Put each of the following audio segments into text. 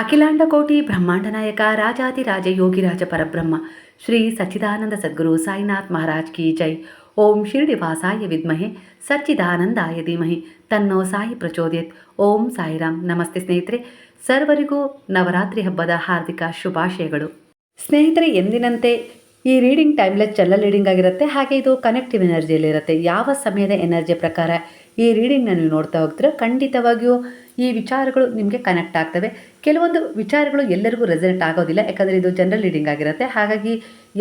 ಅಖಿಲಾಂಡ ಕೋಟಿ ಬ್ರಹ್ಮಾಂಡ ನಾಯಕ ರಾಜಾದಿರಾಜ ಯೋಗಿರಾಜ ಪರಬ್ರಹ್ಮ, ಶ್ರೀ ಸಚ್ಚಿದಾನಂದ ಸದ್ಗುರು ಸಾಯಿನಾಥ್ ಮಹಾರಾಜ್ ಕಿ ಜೈ. ಓಂ ಶಿರ್ಡಿ ವಾಸಾಯ ವಿದ್ಮಹೆ, ಸಚ್ಚಿದಾನಂದಾಯ ಧೀಮಹಿ, ತನ್ನೋ ಸಾಯಿ ಪ್ರಚೋದಯತ್. ಓಂ ಸಾಯಿರಾಮ್. ನಮಸ್ತೆ ಸ್ನೇಹಿತರೆ, ಸರ್ವರಿಗೂ ನವರಾತ್ರಿ ಹಬ್ಬದ ಹಾರ್ದಿಕ ಶುಭಾಶಯಗಳು. ಸ್ನೇಹಿತರೆ, ಎಂದಿನಂತೆ ಈ ರೀಡಿಂಗ್ ಟೈಮ್ಲೆಸ್ ಚಲ್ಲ ರೀಡಿಂಗ್ ಆಗಿರುತ್ತೆ. ಹಾಗೆ ಇದು ಕನೆಕ್ಟಿವ್ ಎನರ್ಜಿಯಲ್ಲಿರುತ್ತೆ ಯಾವ ಸಮಯದ ಎನರ್ಜಿ ಪ್ರಕಾರ ಈ ರೀಡಿಂಗ್ನ ನೀವು ನೋಡ್ತಾ ಹೋಗ್ತೀರೋ ಖಂಡಿತವಾಗಿಯೂ ಈ ವಿಚಾರಗಳು ನಿಮಗೆ ಕನೆಕ್ಟ್ ಆಗ್ತವೆ. ಕೆಲವೊಂದು ವಿಚಾರಗಳು ಎಲ್ಲರಿಗೂ ರೆಸಲ್ಟ್ ಆಗೋದಿಲ್ಲ, ಯಾಕಂದರೆ ಇದು ಜನರಲ್ ರೀಡಿಂಗ್ ಆಗಿರುತ್ತೆ. ಹಾಗಾಗಿ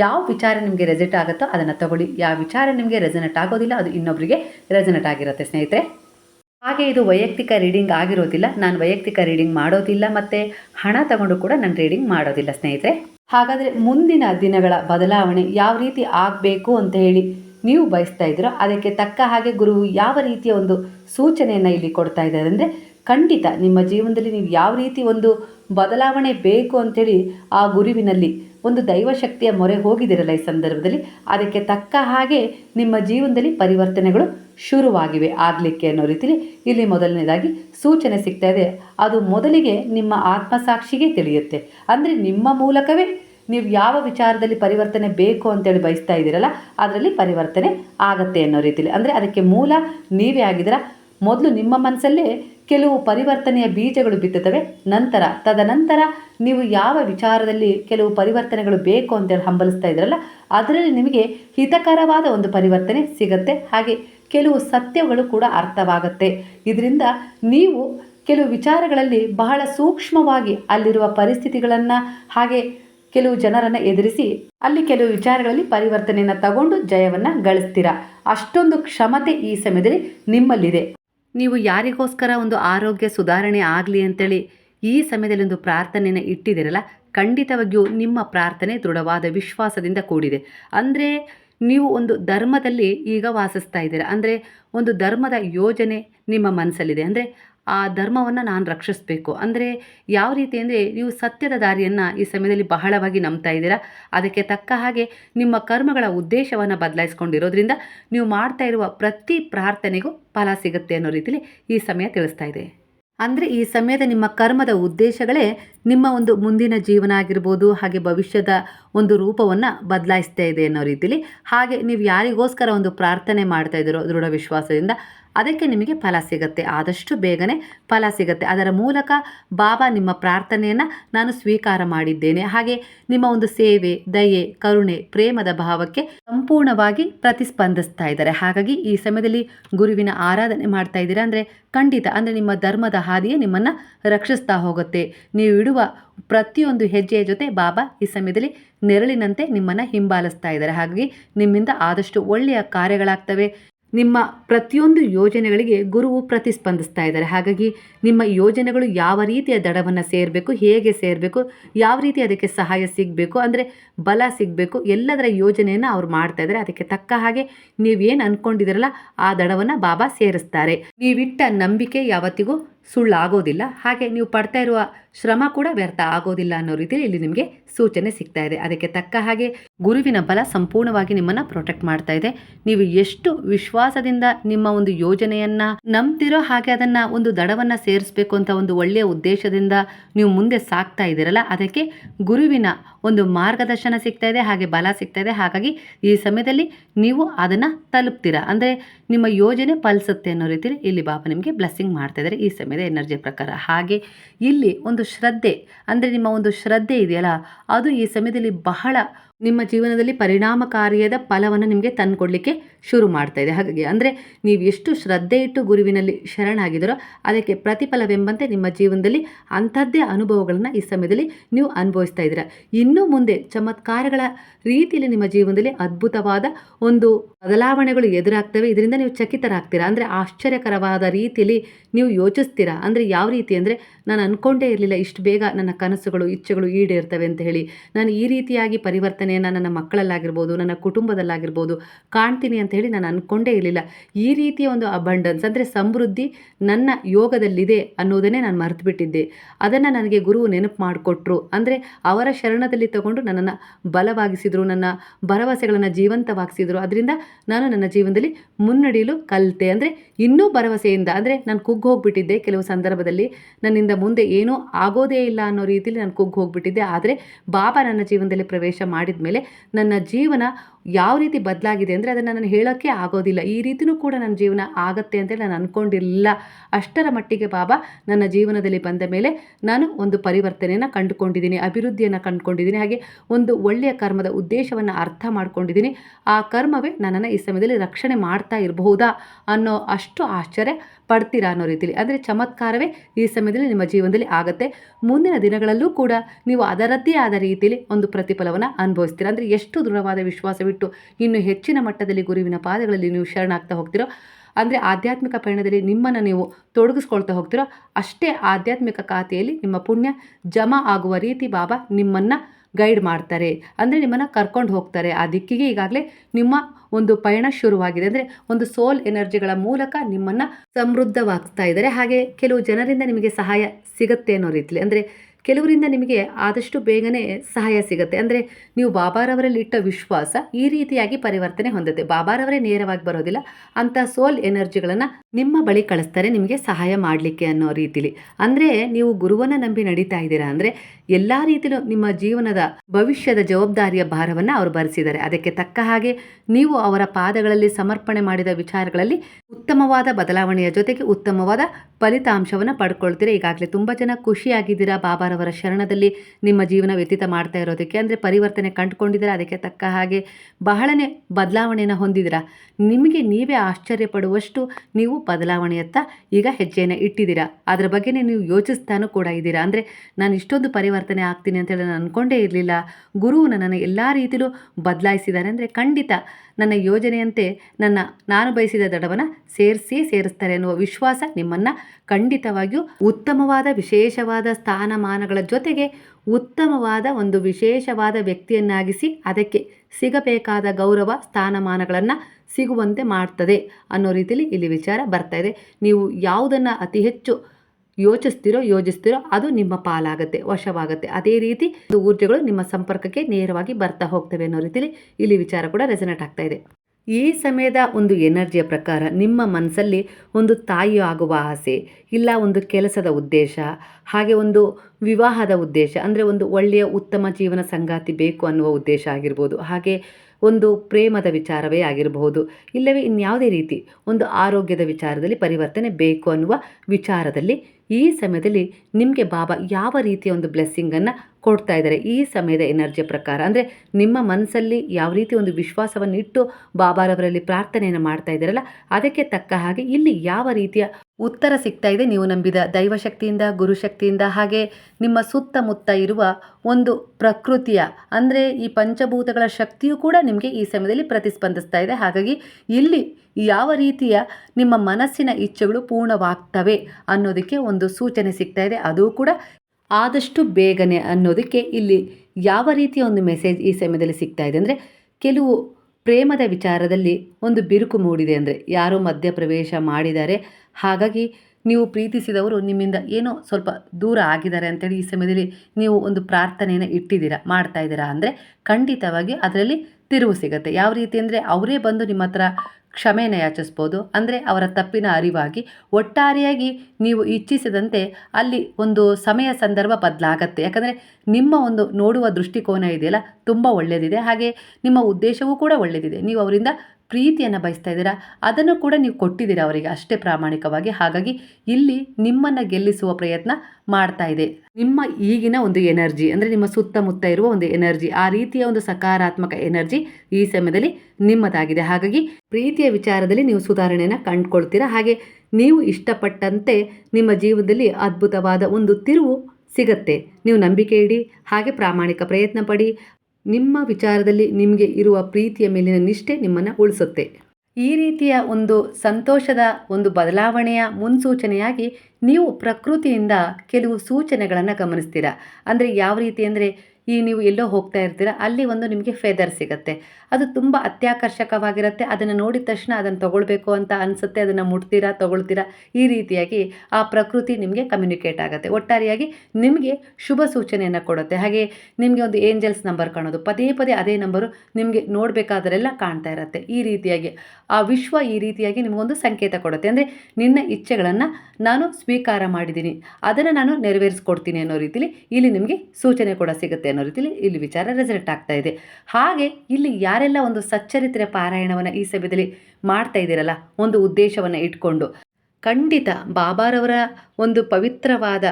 ಯಾವ ವಿಚಾರ ನಿಮಗೆ ರೆಸಲ್ಟ್ ಆಗುತ್ತೋ ಅದನ್ನು ತಗೊಳ್ಳಿ. ಯಾವ ವಿಚಾರ ನಿಮಗೆ ರೆಸನೆಟ್ ಆಗೋದಿಲ್ಲ, ಅದು ಇನ್ನೊಬ್ಬರಿಗೆ ರೆಸನೆಟ್ ಆಗಿರುತ್ತೆ ಸ್ನೇಹಿತರೆ. ಹಾಗೆ ಇದು ವೈಯಕ್ತಿಕ ರೀಡಿಂಗ್ ಆಗಿರೋದಿಲ್ಲ. ನಾನು ವೈಯಕ್ತಿಕ ರೀಡಿಂಗ್ ಮಾಡೋದಿಲ್ಲ ಮತ್ತು ಹಣ ತಗೊಂಡು ಕೂಡ ನಾನು ರೀಡಿಂಗ್ ಮಾಡೋದಿಲ್ಲ ಸ್ನೇಹಿತರೆ. ಹಾಗಾದರೆ ಮುಂದಿನ ದಿನಗಳ ಬದಲಾವಣೆ ಯಾವ ರೀತಿ ಆಗಬೇಕು ಅಂತ ಹೇಳಿ ನೀವು ಬಯಸ್ತಾ ಇದ್ದೀರೋ, ಅದಕ್ಕೆ ತಕ್ಕ ಹಾಗೆ ಗುರು ಯಾವ ರೀತಿಯ ಒಂದು ಸೂಚನೆಯನ್ನು ಇಲ್ಲಿ ಕೊಡ್ತಾ ಇದ್ದಾರೆ ಅಂದರೆ ಖಂಡಿತ ನಿಮ್ಮ ಜೀವನದಲ್ಲಿ ನೀವು ಯಾವ ರೀತಿ ಒಂದು ಬದಲಾವಣೆ ಬೇಕು ಅಂಥೇಳಿ ಆ ಗುರುವಿನಲ್ಲಿ ಒಂದು ದೈವಶಕ್ತಿಯ ಮೊರೆ ಹೋಗಿದ್ದೀರಲ್ಲ ಈ ಸಂದರ್ಭದಲ್ಲಿ, ಅದಕ್ಕೆ ತಕ್ಕ ಹಾಗೆ ನಿಮ್ಮ ಜೀವನದಲ್ಲಿ ಪರಿವರ್ತನೆಗಳು ಶುರುವಾಗಿವೆ ಆಗಲಿಕ್ಕೆ ಅನ್ನೋ ರೀತಿಲಿ ಇಲ್ಲಿ ಮೊದಲನೇದಾಗಿ ಸೂಚನೆ ಸಿಗ್ತಾ ಇದೆ. ಅದು ಮೊದಲಿಗೆ ನಿಮ್ಮ ಆತ್ಮಸಾಕ್ಷಿಗೆ ತಿಳಿಯುತ್ತೆ. ಅಂದರೆ ನಿಮ್ಮ ಮೂಲಕವೇ ನೀವು ಯಾವ ವಿಚಾರದಲ್ಲಿ ಪರಿವರ್ತನೆ ಬೇಕು ಅಂತೇಳಿ ಬಯಸ್ತಾ ಇದ್ದೀರಲ್ಲ, ಅದರಲ್ಲಿ ಪರಿವರ್ತನೆ ಆಗತ್ತೆ ಅನ್ನೋ ರೀತಿಲಿ. ಅಂದರೆ ಅದಕ್ಕೆ ಮೂಲ ನೀವೇ ಆಗಿದ್ದೀರಾ? ಮೊದಲು ನಿಮ್ಮ ಮನಸ್ಸಲ್ಲೇ ಕೆಲವು ಪರಿವರ್ತನೆಯ ಬೀಜಗಳು ಬಿತ್ತುತ್ತವೆ. ನಂತರ, ತದನಂತರ ನೀವು ಯಾವ ವಿಚಾರದಲ್ಲಿ ಕೆಲವು ಪರಿವರ್ತನೆಗಳು ಬೇಕು ಅಂತೇಳಿ ಹಂಬಲಿಸ್ತಾ ಇದ್ರಲ್ಲ, ಅದರಲ್ಲಿ ನಿಮಗೆ ಹಿತಕರವಾದ ಒಂದು ಪರಿವರ್ತನೆ ಸಿಗುತ್ತೆ. ಹಾಗೆ ಕೆಲವು ಸತ್ಯಗಳು ಕೂಡ ಅರ್ಥವಾಗುತ್ತೆ. ಇದರಿಂದ ನೀವು ಕೆಲವು ವಿಚಾರಗಳಲ್ಲಿ ಬಹಳ ಸೂಕ್ಷ್ಮವಾಗಿ ಅಲ್ಲಿರುವ ಪರಿಸ್ಥಿತಿಗಳನ್ನು ಹಾಗೆ ಕೆಲವು ಜನರನ್ನು ಎದುರಿಸಿ, ಅಲ್ಲಿ ಕೆಲವು ವಿಚಾರಗಳಲ್ಲಿ ಪರಿವರ್ತನೆಯನ್ನು ತಗೊಂಡು ಜಯವನ್ನು ಗಳಿಸ್ತೀರಾ. ಅಷ್ಟೊಂದು ಕ್ಷಮತೆ ಈ ಸಮಯದಲ್ಲಿ ನಿಮ್ಮಲ್ಲಿದೆ. ನೀವು ಯಾರಿಗೋಸ್ಕರ ಒಂದು ಆರೋಗ್ಯ ಸುಧಾರಣೆ ಆಗಲಿ ಅಂತೇಳಿ ಈ ಸಮಯದಲ್ಲಿ ಒಂದು ಪ್ರಾರ್ಥನೆಯನ್ನು ಇಟ್ಟಿದ್ದೀರಲ್ಲ, ಖಂಡಿತವಾಗಿಯೂ ನಿಮ್ಮ ಪ್ರಾರ್ಥನೆ ದೃಢವಾದ ವಿಶ್ವಾಸದಿಂದ ಕೂಡಿದೆ. ಅಂದರೆ ನೀವು ಒಂದು ಧರ್ಮದಲ್ಲಿ ಈಗ ವಾಸಿಸ್ತಾ ಇದ್ದೀರಾ. ಅಂದರೆ ಒಂದು ಧರ್ಮದ ಯೋಜನೆ ನಿಮ್ಮ ಮನಸ್ಸಲ್ಲಿದೆ. ಅಂದರೆ ಆ ಧರ್ಮವನ್ನು ನಾನು ರಕ್ಷಿಸಬೇಕು. ಅಂದರೆ ಯಾವ ರೀತಿ ಅಂದರೆ ನೀವು ಸತ್ಯದ ದಾರಿಯನ್ನು ಈ ಸಮಯದಲ್ಲಿ ಬಹಳವಾಗಿ ನಂಬ್ತಾ ಇದ್ದೀರಾ? ಅದಕ್ಕೆ ತಕ್ಕ ಹಾಗೆ ನಿಮ್ಮ ಕರ್ಮಗಳ ಉದ್ದೇಶವನ್ನು ಬದಲಾಯಿಸ್ಕೊಂಡಿರೋದ್ರಿಂದ ನೀವು ಮಾಡ್ತಾ ಇರುವ ಪ್ರತಿ ಪ್ರಾರ್ಥನೆಗೂ ಫಲ ಸಿಗುತ್ತೆ ಅನ್ನೋ ರೀತಿಲಿ ಈ ಸಮಯ ತಿಳಿಸ್ತಾ ಇದೆ. ಅಂದರೆ ಈ ಸಮಯದ ನಿಮ್ಮ ಕರ್ಮದ ಉದ್ದೇಶಗಳೇ ನಿಮ್ಮ ಒಂದು ಮುಂದಿನ ಜೀವನ ಆಗಿರ್ಬೋದು, ಹಾಗೆ ಭವಿಷ್ಯದ ಒಂದು ರೂಪವನ್ನು ಬದಲಾಯಿಸ್ತಾ ಇದೆ ಅನ್ನೋ ರೀತಿಲಿ ಹಾಗೆ ನೀವು ಯಾರಿಗೋಸ್ಕರ ಒಂದು ಪ್ರಾರ್ಥನೆ ಮಾಡ್ತಾ ಇದ್ದೀರೋ ದೃಢ ವಿಶ್ವಾಸದಿಂದ ಅದಕ್ಕೆ ನಿಮಗೆ ಫಲ ಸಿಗುತ್ತೆ. ಆದಷ್ಟು ಬೇಗನೆ ಫಲ ಸಿಗುತ್ತೆ. ಅದರ ಮೂಲಕ ಬಾಬಾ ನಿಮ್ಮ ಪ್ರಾರ್ಥನೆಯನ್ನು ನಾನು ಸ್ವೀಕಾರ ಮಾಡಿದ್ದೇನೆ. ಹಾಗೆ ನಿಮ್ಮ ಒಂದು ಸೇವೆ, ದಯೆ, ಕರುಣೆ, ಪ್ರೇಮದ ಭಾವಕ್ಕೆ ಸಂಪೂರ್ಣವಾಗಿ ಪ್ರತಿಸ್ಪಂದಿಸ್ತಾ ಇದ್ದಾರೆ. ಹಾಗಾಗಿ ಈ ಸಮಯದಲ್ಲಿ ಗುರುವಿನ ಆರಾಧನೆ ಮಾಡ್ತಾ ಇದ್ದೀರಾ ಅಂದರೆ ಖಂಡಿತ, ಅಂದರೆ ನಿಮ್ಮ ಧರ್ಮದ ಹಾದಿಯೇ ನಿಮ್ಮನ್ನು ರಕ್ಷಿಸ್ತಾ ಹೋಗುತ್ತೆ. ನೀವು ಇಡುವ ಪ್ರತಿಯೊಂದು ಹೆಜ್ಜೆಯ ಜೊತೆ ಬಾಬಾ ಈ ಸಮಯದಲ್ಲಿ ನೆರಳಿನಂತೆ ನಿಮ್ಮನ್ನು ಹಿಂಬಾಲಿಸ್ತಾ ಇದ್ದಾರೆ. ಹಾಗಾಗಿ ನಿಮ್ಮಿಂದ ಆದಷ್ಟು ಒಳ್ಳೆಯ ಕಾರ್ಯಗಳಾಗ್ತವೆ. ನಿಮ್ಮ ಪ್ರತಿಯೊಂದು ಯೋಜನೆಗಳಿಗೆ ಗುರುವು ಪ್ರತಿಸ್ಪಂದಿಸ್ತಾ ಇದ್ದಾರೆ. ಹಾಗಾಗಿ ನಿಮ್ಮ ಯೋಜನೆಗಳು ಯಾವ ರೀತಿಯ ದಡವನ್ನು ಸೇರಬೇಕು, ಹೇಗೆ ಸೇರಬೇಕು, ಯಾವ ರೀತಿ ಅದಕ್ಕೆ ಸಹಾಯ ಸಿಗಬೇಕು, ಅಂದರೆ ಬಲ ಸಿಗಬೇಕು, ಎಲ್ಲದರ ಯೋಜನೆಯನ್ನು ಅವ್ರು ಮಾಡ್ತಾ ಇದ್ದಾರೆ. ಅದಕ್ಕೆ ತಕ್ಕ ಹಾಗೆ ನೀವೇನು ಅಂದ್ಕೊಂಡಿದ್ದೀರಲ್ಲ ಆ ದಡವನ್ನು ಬಾಬಾ ಸೇರಿಸ್ತಾರೆ. ನೀವಿಟ್ಟ ನಂಬಿಕೆ ಯಾವತ್ತಿಗೂ ಸುಳ್ಳಾಗೋದಿಲ್ಲ. ಹಾಗೆ ನೀವು ಪಡ್ತಾ ಇರುವ ಶ್ರಮ ಕೂಡ ವ್ಯರ್ಥ ಆಗೋದಿಲ್ಲ ಅನ್ನೋ ರೀತಿಯಲ್ಲಿ ಇಲ್ಲಿ ನಿಮಗೆ ಸೂಚನೆ ಸಿಗ್ತಾ ಇದೆ. ಅದಕ್ಕೆ ತಕ್ಕ ಹಾಗೆ ಗುರುವಿನ ಬಲ ಸಂಪೂರ್ಣವಾಗಿ ನಿಮ್ಮನ್ನು ಪ್ರೊಟೆಕ್ಟ್ ಮಾಡ್ತಾ ಇದೆ. ನೀವು ಎಷ್ಟು ವಿಶ್ವಾಸದಿಂದ ನಿಮ್ಮ ಒಂದು ಯೋಜನೆಯನ್ನ ನಂಬ್ತಿರೋ ಹಾಗೆ ಅದನ್ನ ಒಂದು ದಡವನ್ನ ಸೇರಿಸಬೇಕು ಅಂತ ಒಂದು ಒಳ್ಳೆಯ ಉದ್ದೇಶದಿಂದ ನೀವು ಮುಂದೆ ಸಾಕ್ತಾ ಇದ್ದೀರಲ್ಲ, ಅದಕ್ಕೆ ಗುರುವಿನ ಒಂದು ಮಾರ್ಗದರ್ಶನ ಸಿಗ್ತಾ ಇದೆ, ಹಾಗೆ ಬಲ ಸಿಗ್ತಾ ಇದೆ. ಹಾಗಾಗಿ ಈ ಸಮಯದಲ್ಲಿ ನೀವು ಅದನ್ನು ತಲುಪ್ತೀರಾ? ಅಂದರೆ ನಿಮ್ಮ ಯೋಜನೆ ಫಲಿಸುತ್ತೆ ಅನ್ನೋ ರೀತಿಯಲ್ಲಿ ಇಲ್ಲಿ ಬಾಬಾ ನಿಮಗೆ ಬ್ಲೆಸ್ಸಿಂಗ್ ಮಾಡ್ತಾ ಇದ್ದಾರೆ ಈ ಸಮಯದ ಎನರ್ಜಿ ಪ್ರಕಾರ. ಹಾಗೆ ಇಲ್ಲಿ ಒಂದು ಶ್ರದ್ಧೆ, ಅಂದರೆ ನಿಮ್ಮ ಒಂದು ಶ್ರದ್ಧೆ ಇದೆಯಲ್ಲ, ಅದು ಈ ಸಮಯದಲ್ಲಿ ಬಹಳ ನಿಮ್ಮ ಜೀವನದಲ್ಲಿ ಪರಿಣಾಮಕಾರಿಯಾದ ಫಲವನ್ನು ನಿಮಗೆ ತಂದುಕೊಡ್ಲಿಕ್ಕೆ ಶುರು ಮಾಡ್ತಾ ಇದೆ. ಹಾಗಾಗಿ ಅಂದರೆ ನೀವು ಎಷ್ಟು ಶ್ರದ್ಧೆ ಇಟ್ಟು ಗುರುವಿನಲ್ಲಿ ಶರಣಾಗಿದ್ದರೋ ಅದಕ್ಕೆ ಪ್ರತಿಫಲವೆಂಬಂತೆ ನಿಮ್ಮ ಜೀವನದಲ್ಲಿ ಅಂಥದ್ದೇ ಅನುಭವಗಳನ್ನು ಈ ಸಮಯದಲ್ಲಿ ನೀವು ಅನುಭವಿಸ್ತಾ ಇದ್ದೀರಾ. ಇನ್ನು ಮುಂದೆ ಚಮತ್ಕಾರಗಳ ರೀತಿಯಲ್ಲಿ ನಿಮ್ಮ ಜೀವನದಲ್ಲಿ ಅದ್ಭುತವಾದ ಒಂದು ಬದಲಾವಣೆಗಳು ಎದುರಾಗ್ತವೆ. ಇದರಿಂದ ನೀವು ಚಕಿತರಾಗ್ತೀರಾ? ಅಂದರೆ ಆಶ್ಚರ್ಯಕರವಾದ ರೀತಿಯಲ್ಲಿ ನೀವು ಯೋಚಿಸ್ತೀರಾ? ಅಂದರೆ ಯಾವ ರೀತಿ ಅಂದರೆ ನಾನು ಅಂದ್ಕೊಂಡೇ ಇರಲಿಲ್ಲ, ಇಷ್ಟು ಬೇಗ ನನ್ನ ಕನಸುಗಳು, ಇಚ್ಛೆಗಳು ಈಡೇರ್ತವೆ ಅಂತ ಹೇಳಿ. ನಾನು ಈ ರೀತಿಯಾಗಿ ಪರಿವರ್ತನೆ ಪರಿವರ್ತನೆಯನ್ನು ನನ್ನ ಮಕ್ಕಳಲ್ಲಾಗಿರ್ಬೋದು, ನನ್ನ ಕುಟುಂಬದಲ್ಲಾಗಿರ್ಬೋದು, ಕಾಣ್ತೀನಿ ಅಂತ ಹೇಳಿ ನಾನು ಅಂದ್ಕೊಂಡೇ ಇರಲಿಲ್ಲ. ಈ ರೀತಿಯ ಒಂದು ಅಬಂಡನ್ಸ್ ಅಂದರೆ ಸಮೃದ್ಧಿ ನನ್ನ ಯೋಗದಲ್ಲಿದೆ ಅನ್ನೋದನ್ನೇ ನಾನು ಮರೆತು ಬಿಟ್ಟಿದ್ದೆ ಅದನ್ನು ನನಗೆ ಗುರು ನೆನಪು ಮಾಡಿಕೊಟ್ರು. ಅಂದರೆ ಅವರ ಶರಣದಲ್ಲಿ ತಗೊಂಡು ನನ್ನನ್ನು ಬಲವಾಗಿಸಿದರು, ನನ್ನ ಭರವಸೆಗಳನ್ನು ಜೀವಂತವಾಗಿಸಿದರು. ಅದರಿಂದ ನಾನು ನನ್ನ ಜೀವನದಲ್ಲಿ ಮುನ್ನಡೆಯಲು ಕಲಿತೆ. ಅಂದರೆ ಇನ್ನೂ ಭರವಸೆಯಿಂದ, ಅಂದರೆ ನಾನು ಕುಗ್ಗು ಹೋಗಿಬಿಟ್ಟಿದ್ದೆ ಕೆಲವು ಸಂದರ್ಭದಲ್ಲಿ. ನನ್ನಿಂದ ಮುಂದೆ ಏನೂ ಆಗೋದೇ ಇಲ್ಲ ಅನ್ನೋ ರೀತಿಯಲ್ಲಿ ನಾನು ಕುಗ್ಗು ಹೋಗಿಬಿಟ್ಟಿದ್ದೆ ಆದರೆ ಬಾಬಾ ನನ್ನ ಜೀವನದಲ್ಲಿ ಪ್ರವೇಶ ಮಾಡಿದ ಮೇಲೆ ನನ್ನ ಜೀವನ ಯಾವ ರೀತಿ ಬದಲಾಗಿದೆ ಅಂದರೆ ಅದನ್ನು ನಾನು ಹೇಳೋಕ್ಕೆ ಆಗೋದಿಲ್ಲ. ಈ ರೀತಿಯೂ ಕೂಡ ನನ್ನ ಜೀವನ ಆಗತ್ತೆ ಅಂತೇಳಿ ನಾನು ಅಂದ್ಕೊಂಡಿರಲಿಲ್ಲ ಅಷ್ಟರ ಮಟ್ಟಿಗೆ ಬಾಬಾ, ನನ್ನ ಜೀವನದಲ್ಲಿ ಬಂದ ಮೇಲೆ ನಾನು ಒಂದು ಪರಿವರ್ತನೆಯನ್ನು ಕಂಡುಕೊಂಡಿದ್ದೀನಿ, ಅಭಿವೃದ್ಧಿಯನ್ನು ಕಂಡುಕೊಂಡಿದ್ದೀನಿ, ಹಾಗೆ ಒಂದು ಒಳ್ಳೆಯ ಕರ್ಮದ ಉದ್ದೇಶವನ್ನು ಅರ್ಥ ಮಾಡ್ಕೊಂಡಿದ್ದೀನಿ. ಆ ಕರ್ಮವೇ ನನ್ನನ್ನು ಈ ಸಮಯದಲ್ಲಿ ರಕ್ಷಣೆ ಮಾಡ್ತಾ ಇರಬಹುದಾ ಅನ್ನೋ ಅಷ್ಟು ಆಶ್ಚರ್ಯ ಪಡ್ತೀರಾ ಅನ್ನೋ ರೀತಿಯಲ್ಲಿ ಅಂದರೆ ಚಮತ್ಕಾರವೇ ಈ ಸಮಯದಲ್ಲಿ ನಿಮ್ಮ ಜೀವನದಲ್ಲಿ ಆಗುತ್ತೆ. ಮುಂದಿನ ದಿನಗಳಲ್ಲೂ ಕೂಡ ನೀವು ಅದರದ್ದೇ ಆದ ರೀತಿಯಲ್ಲಿ ಒಂದು ಪ್ರತಿಫಲವನ್ನು ಅನುಭವಿಸ್ತೀರ? ಅಂದರೆ ಎಷ್ಟು ದೃಢವಾದ ವಿಶ್ವಾಸವಿಟ್ಟು ಇನ್ನು ಹೆಚ್ಚಿನ ಮಟ್ಟದಲ್ಲಿ ಗುರುವಿನ ಪಾದಗಳಲ್ಲಿ ನೀವು ಶರಣಾಗ್ತಾ ಹೋಗ್ತಿರೋ, ಅಂದರೆ ಆಧ್ಯಾತ್ಮಿಕ ಪಯಣದಲ್ಲಿ ನಿಮ್ಮನ್ನು ನೀವು ತೊಡಗಿಸ್ಕೊಳ್ತಾ ಹೋಗ್ತಿರೋ, ಅಷ್ಟೇ ಆಧ್ಯಾತ್ಮಿಕ ಖಾತೆಯಲ್ಲಿ ನಿಮ್ಮ ಪುಣ್ಯ ಜಮಾ ಆಗುವ ರೀತಿ ಬಾಬಾ ನಿಮ್ಮನ್ನು ಗೈಡ್ ಮಾಡ್ತಾರೆ. ಅಂದರೆ ನಿಮ್ಮನ್ನು ಕರ್ಕೊಂಡು ಹೋಗ್ತಾರೆ. ಆ ದಿಕ್ಕಿಗೆ ಈಗಾಗಲೇ ನಿಮ್ಮ ಒಂದು ಪಯಣ ಶುರುವಾಗಿದೆ. ಅಂದರೆ ಒಂದು ಸೋಲ್ ಎನರ್ಜಿಗಳ ಮೂಲಕ ನಿಮ್ಮನ್ನು ಸಮೃದ್ಧವಾಗ್ತಾ ಇದ್ದಾರೆ. ಹಾಗೆ ಕೆಲವು ಜನರಿಂದ ನಿಮಗೆ ಸಹಾಯ ಸಿಗುತ್ತೆ ಅನ್ನೋ ರೀತಿಲಿ. ಅಂದರೆ ಕೆಲವರಿಂದ ನಿಮಗೆ ಆದಷ್ಟು ಬೇಗನೆ ಸಹಾಯ ಸಿಗುತ್ತೆ. ಅಂದರೆ ನೀವು ಬಾಬಾರವರಲ್ಲಿ ಇಟ್ಟ ವಿಶ್ವಾಸ ಈ ರೀತಿಯಾಗಿ ಪರಿವರ್ತನೆ ಹೊಂದುತ್ತೆ. ಬಾಬಾರವರೇ ನೇರವಾಗಿ ಬರೋದಿಲ್ಲ. ಅಂಥ ಸೋಲ್ ಎನರ್ಜಿಗಳನ್ನು ನಿಮ್ಮ ಬಳಿ ಕಳಿಸ್ತಾರೆ ನಿಮಗೆ ಸಹಾಯ ಮಾಡಲಿಕ್ಕೆ ಅನ್ನೋ ರೀತಿಲಿ. ಅಂದರೆ ನೀವು ಗುರುವನ್ನು ನಂಬಿ ನಡೀತಾ ಇದ್ದೀರಾ ಅಂದರೆ ಎಲ್ಲ ರೀತಿಯಲ್ಲೂ ನಿಮ್ಮ ಜೀವನದ ಭವಿಷ್ಯದ ಜವಾಬ್ದಾರಿಯ ಭಾರವನ್ನು ಅವರು ಭರಿಸಿದ್ದಾರೆ ಅದಕ್ಕೆ ತಕ್ಕ ಹಾಗೆ ನೀವು ಅವರ ಪಾದಗಳಲ್ಲಿ ಸಮರ್ಪಣೆ ಮಾಡಿದ ವಿಚಾರಗಳಲ್ಲಿ ಉತ್ತಮವಾದ ಬದಲಾವಣೆಯ ಜೊತೆಗೆ ಉತ್ತಮವಾದ ಫಲಿತಾಂಶವನ್ನು ಪಡ್ಕೊಳ್ತೀರಾ. ಈಗಾಗಲೇ ತುಂಬ ಜನ ಖುಷಿಯಾಗಿದ್ದೀರಾ ಬಾಬಾರವರ ಶರಣದಲ್ಲಿ ನಿಮ್ಮ ಜೀವನ ವ್ಯತೀತ ಮಾಡ್ತಾ ಇರೋದಕ್ಕೆ, ಅಂದರೆ ಪರಿವರ್ತನೆ ಕಂಡುಕೊಂಡಿದ್ದೀರಾ, ಅದಕ್ಕೆ ತಕ್ಕ ಹಾಗೆ ಬಹಳನೇ ಬದಲಾವಣೆಯನ್ನು ಹೊಂದಿದ್ದೀರಾ? ನಿಮಗೆ ನೀವೇ ಆಶ್ಚರ್ಯ ಪಡುವಷ್ಟು ನೀವು ಬದಲಾವಣೆಯತ್ತ ಈಗ ಹೆಜ್ಜೆಯನ್ನು ಇಟ್ಟಿದ್ದೀರಾ? ಅದರ ಬಗ್ಗೆನೇ ನೀವು ಯೋಚಿಸ್ತಾನೂ ಕೂಡ ಇದ್ದೀರಾ? ಅಂದರೆ ನಾನು ಇಷ್ಟೊಂದು ಪರಿವರ್ತನೆ ಆಗ್ತೀನಿ ಅಂತೇಳಿ ನಾನು ಅಂದ್ಕೊಂಡೇ ಇರಲಿಲ್ಲ. ಗುರು ನನ್ನನ್ನು ಎಲ್ಲ ರೀತಿಯಲ್ಲೂ ಬದಲಾಯಿಸಿದ್ದಾರೆ. ಅಂದರೆ ಖಂಡಿತ ನನ್ನ ಯೋಜನೆಯಂತೆ ನನ್ನ, ನಾನು ಬಯಸಿದ ದಡವನ್ನು ಸೇರಿಸಿ ಸೇರಿಸ್ತಾರೆ ಅನ್ನುವ ವಿಶ್ವಾಸ ನಿಮ್ಮನ್ನು ಖಂಡಿತವಾಗಿಯೂ ಉತ್ತಮವಾದ, ವಿಶೇಷವಾದ ಸ್ಥಾನಮಾನಗಳ ಜೊತೆಗೆ ಉತ್ತಮವಾದ ಒಂದು ವಿಶೇಷವಾದ ವ್ಯಕ್ತಿಯನ್ನಾಗಿಸಿ ಅದಕ್ಕೆ ಸಿಗಬೇಕಾದ ಗೌರವ, ಸ್ಥಾನಮಾನಗಳನ್ನು ಸಿಗುವಂತೆ ಮಾಡ್ತದೆ ಅನ್ನೋ ರೀತಿಯಲ್ಲಿ ಇಲ್ಲಿ ವಿಚಾರ ಬರ್ತಾ ಇದೆ. ನೀವು ಯಾವುದನ್ನು ಅತಿ ಹೆಚ್ಚು ಯೋಚಿಸ್ತಿರೋ, ಯೋಜಿಸ್ತಿರೋ ಅದು ನಿಮ್ಮ ಪಾಲಾಗುತ್ತೆ, ವಶವಾಗುತ್ತೆ. ಅದೇ ರೀತಿ ಊರ್ಜೆಗಳು ನಿಮ್ಮ ಸಂಪರ್ಕಕ್ಕೆ ನೇರವಾಗಿ ಬರ್ತಾ ಹೋಗ್ತವೆ ಅನ್ನೋ ರೀತಿಯಲ್ಲಿ ಇಲ್ಲಿ ವಿಚಾರ ಕೂಡ ರೆಸನೇಟ್ ಆಗ್ತಾ ಇದೆ. ಈ ಸಮಯದ ಒಂದು ಎನರ್ಜಿಯ ಪ್ರಕಾರ ನಿಮ್ಮ ಮನಸ್ಸಲ್ಲಿ ಒಂದು ತಾಯಿ ಆಗುವ ಆಸೆ, ಇಲ್ಲ ಒಂದು ಕೆಲಸದ ಉದ್ದೇಶ, ಹಾಗೆ ಒಂದು ವಿವಾಹದ ಉದ್ದೇಶ, ಅಂದರೆ ಒಂದು ಒಳ್ಳೆಯ ಉತ್ತಮ ಜೀವನ ಸಂಗಾತಿ ಬೇಕು ಅನ್ನುವ ಉದ್ದೇಶ ಆಗಿರ್ಬೋದು, ಹಾಗೆ ಒಂದು ಪ್ರೇಮದ ವಿಚಾರವೇ ಆಗಿರಬಹುದು, ಇಲ್ಲವೇ ಇನ್ಯಾವುದೇ ರೀತಿ ಒಂದು ಆರೋಗ್ಯದ ವಿಚಾರದಲ್ಲಿ ಪರಿವರ್ತನೆ ಬೇಕು ಅನ್ನುವ ವಿಚಾರದಲ್ಲಿ ಈ ಸಮಯದಲ್ಲಿ ನಿಮಗೆ ಬಾಬಾ ಯಾವ ರೀತಿಯ ಒಂದು ಬ್ಲೆಸ್ಸಿಂಗನ್ನು ಕೊಡ್ತಾ ಇದ್ದಾರೆ? ಈ ಸಮಯದ ಎನರ್ಜಿಯ ಪ್ರಕಾರ. ಅಂದರೆ ನಿಮ್ಮ ಮನಸ್ಸಲ್ಲಿ ಯಾವ ರೀತಿ ಒಂದು ವಿಶ್ವಾಸವನ್ನು ಇಟ್ಟು ಬಾಬಾರವರಲ್ಲಿ ಪ್ರಾರ್ಥನೆಯನ್ನು ಮಾಡ್ತಾ ಇದ್ದಾರಲ್ಲ, ಅದಕ್ಕೆ ತಕ್ಕ ಹಾಗೆ ಇಲ್ಲಿ ಯಾವ ರೀತಿಯ ಉತ್ತರ ಸಿಗ್ತಾ ಇದೆ ನೀವು ನಂಬಿದ ದೈವಶಕ್ತಿಯಿಂದ ಗುರುಶಕ್ತಿಯಿಂದ ಹಾಗೆ ನಿಮ್ಮ ಸುತ್ತಮುತ್ತ ಇರುವ ಒಂದು ಪ್ರಕೃತಿಯ, ಅಂದರೆ ಈ ಪಂಚಭೂತಗಳ ಶಕ್ತಿಯು ಕೂಡ ನಿಮಗೆ ಈ ಸಮಯದಲ್ಲಿ ಪ್ರತಿಸ್ಪಂದಿಸ್ತಾ ಇದೆ. ಹಾಗಾಗಿ ಇಲ್ಲಿ ಯಾವ ರೀತಿಯ ನಿಮ್ಮ ಮನಸ್ಸಿನ ಇಚ್ಛೆಗಳು ಪೂರ್ಣವಾಗ್ತವೆ ಅನ್ನೋದಕ್ಕೆ ಒಂದು ಸೂಚನೆ ಸಿಗ್ತಾ ಇದೆ. ಅದು ಕೂಡ ಆದಷ್ಟು ಬೇಗನೆ ಅನ್ನೋದಕ್ಕೆ ಇಲ್ಲಿ ಯಾವ ರೀತಿಯ ಒಂದು ಮೆಸೇಜ್ ಈ ಸಮಯದಲ್ಲಿ ಸಿಗ್ತಾ ಇದೆ ಅಂದರೆ ಕೆಲವು ಪ್ರೇಮದ ವಿಚಾರದಲ್ಲಿ ಒಂದು ಬಿರುಕು ಮೂಡಿದೆ ಅಂದರೆ ಯಾರೋ ಮಧ್ಯಪ್ರವೇಶ ಮಾಡಿದ್ದಾರೆ. ಹಾಗಾಗಿ ನೀವು ಪ್ರೀತಿಸಿದವರು ನಿಮ್ಮಿಂದ ಏನೋ ಸ್ವಲ್ಪ ದೂರ ಆಗಿದ್ದಾರೆ ಅಂತೇಳಿ ಈ ಸಮಯದಲ್ಲಿ ನೀವು ಒಂದು ಪ್ರಾರ್ಥನೆಯನ್ನು ಇಟ್ಟಿದ್ದೀರಾ, ಮಾಡ್ತಾ ಇದ್ದೀರಾ ಅಂದರೆ ಖಂಡಿತವಾಗಿ ಅದರಲ್ಲಿ ತಿರುವು ಸಿಗುತ್ತೆ. ಯಾವ ರೀತಿ ಅಂದರೆ ಅವರೇ ಬಂದು ನಿಮ್ಮ ಹತ್ರ ಕ್ಷಮೆಯನ್ನು ಯಾಚಿಸ್ಬೋದು. ಅಂದರೆ ಅವರ ತಪ್ಪಿನ ಅರಿವಾಗಿ ಒಟ್ಟಾರೆಯಾಗಿ ನೀವು ಇಚ್ಛಿಸಿದಂತೆ ಅಲ್ಲಿ ಒಂದು ಸಮಯ ಸಂದರ್ಭ ಬದಲಾಗತ್ತೆ. ಯಾಕಂದರೆ ನಿಮ್ಮ ಒಂದು ನೋಡುವ ದೃಷ್ಟಿಕೋನ ಇದೆಯಲ್ಲ, ತುಂಬ ಒಳ್ಳೆಯದಿದೆ ಹಾಗೆ ನಿಮ್ಮ ಉದ್ದೇಶವೂ ಕೂಡ ಒಳ್ಳೆಯದಿದೆ ನೀವು ಅವರಿಂದ ಪ್ರೀತಿಯನ್ನು ಬಯಸ್ತಾ ಇದ್ದೀರಾ? ಅದನ್ನು ಕೂಡ ನೀವು ಕೊಟ್ಟಿದ್ದೀರಾ ಅವರಿಗೆ? ಅಷ್ಟೇ ಪ್ರಾಮಾಣಿಕವಾಗಿ. ಹಾಗಾಗಿ ಇಲ್ಲಿ ನಿಮ್ಮನ್ನು ಗೆಲ್ಲಿಸುವ ಪ್ರಯತ್ನ ಮಾಡ್ತಾ ಇದೆ. ನಿಮ್ಮ ಈಗಿನ ಒಂದು ಎನರ್ಜಿ, ಅಂದರೆ ನಿಮ್ಮ ಸುತ್ತಮುತ್ತ ಇರುವ ಒಂದು ಎನರ್ಜಿ, ಆ ರೀತಿಯ ಒಂದು ಸಕಾರಾತ್ಮಕ ಎನರ್ಜಿ ಈ ಸಮಯದಲ್ಲಿ ನಿಮ್ಮದಾಗಿದೆ. ಹಾಗಾಗಿ ಪ್ರೀತಿಯ ವಿಚಾರದಲ್ಲಿ ನೀವು ಸುಧಾರಣೆಯನ್ನು ಕಂಡುಕೊಳ್ತೀರಾ? ಹಾಗೆ ನೀವು ಇಷ್ಟಪಟ್ಟಂತೆ ನಿಮ್ಮ ಜೀವನದಲ್ಲಿ ಅದ್ಭುತವಾದ ಒಂದು ತಿರುವು ಸಿಗತ್ತೆ. ನೀವು ನಂಬಿಕೆ ಇಡಿ, ಹಾಗೆ ಪ್ರಾಮಾಣಿಕ ಪ್ರಯತ್ನ ಪಡಿ. ನಿಮ್ಮ ವಿಚಾರದಲ್ಲಿ ನಿಮಗೆ ಇರುವ ಪ್ರೀತಿಯ ಮೇಲಿನ ನಿಷ್ಠೆ ನಿಮ್ಮನ್ನು ಉಳಿಸುತ್ತೆ. ಈ ರೀತಿಯ ಒಂದು ಸಂತೋಷದ ಒಂದು ಬದಲಾವಣೆಯ ಮುನ್ಸೂಚನೆಯಾಗಿ ನೀವು ಪ್ರಕೃತಿಯಿಂದ ಕೆಲವು ಸೂಚನೆಗಳನ್ನು ಗಮನಿಸ್ತೀರ. ಅಂದರೆ ಯಾವ ರೀತಿ ಅಂದರೆ ಈ ನೀವು ಎಲ್ಲೋ ಹೋಗ್ತಾ ಇರ್ತೀರ, ಅಲ್ಲಿ ಒಂದು ನಿಮಗೆ ಫೆದರ್ ಸಿಗುತ್ತೆ. ಅದು ತುಂಬ ಅತ್ಯಾಕರ್ಷಕವಾಗಿರುತ್ತೆ. ಅದನ್ನು ನೋಡಿದ ತಕ್ಷಣ ಅದನ್ನು ತೊಗೊಳ್ಬೇಕು ಅಂತ ಅನಿಸುತ್ತೆ, ಅದನ್ನು ಮುಟ್ತೀರಾ, ತೊಗೊಳ್ತೀರಾ, ಈ ರೀತಿಯಾಗಿ ಆ ಪ್ರಕೃತಿ ನಿಮಗೆ ಕಮ್ಯುನಿಕೇಟ್ ಆಗುತ್ತೆ. ಒಟ್ಟಾರೆಯಾಗಿ ನಿಮಗೆ ಶುಭ ಸೂಚನೆಯನ್ನು ಕೊಡುತ್ತೆ. ಹಾಗೆ ನಿಮಗೆ ಒಂದು ಏಂಜಲ್ಸ್ ನಂಬರ್ ಕಾಣೋದು. ಪದೇ ಪದೇ ಅದೇ ನಂಬರು ನಿಮಗೆ ನೋಡಬೇಕಾದರೆಲ್ಲ ಕಾಣ್ತಾ ಇರುತ್ತೆ. ಈ ರೀತಿಯಾಗಿ, ಆ ವಿಶ್ವ ಈ ರೀತಿಯಾಗಿ ನಿಮಗೊಂದು ಸಂಕೇತ ಕೊಡುತ್ತೆ. ಅಂದರೆ ನಿನ್ನ ಇಚ್ಛೆಗಳನ್ನು ನಾನು ಸ್ವೀಕಾರ ಮಾಡಿದ್ದೀನಿ ಅದನ್ನು ನಾನು ನೆರವೇರಿಸ್ಕೊಡ್ತೀನಿ ಅನ್ನೋ ರೀತಿಯಲ್ಲಿ ಇಲ್ಲಿ ನಿಮಗೆ ಸೂಚನೆ ಕೂಡ ಸಿಗುತ್ತೆ ಅನ್ನೋ ರೀತಿಲಿ ಇಲ್ಲಿ ವಿಚಾರ ರೆಸಲ್ಟ್ ಆಗ್ತಾ ಇದೆ. ಹಾಗೆ ಇಲ್ಲಿ ಯಾರೆಲ್ಲ ಒಂದು ಸಚ್ಚರಿತ್ರೆ ಪಾರಾಯಣವನ್ನು ಈ ಸಭೆಯಲ್ಲಿ ಮಾಡ್ತಾ ಇದ್ದೀರಲ್ಲ, ಒಂದು ಉದ್ದೇಶವನ್ನು ಇಟ್ಕೊಂಡು, ಖಂಡಿತ ಬಾಬಾರವರ ಒಂದು ಪವಿತ್ರವಾದ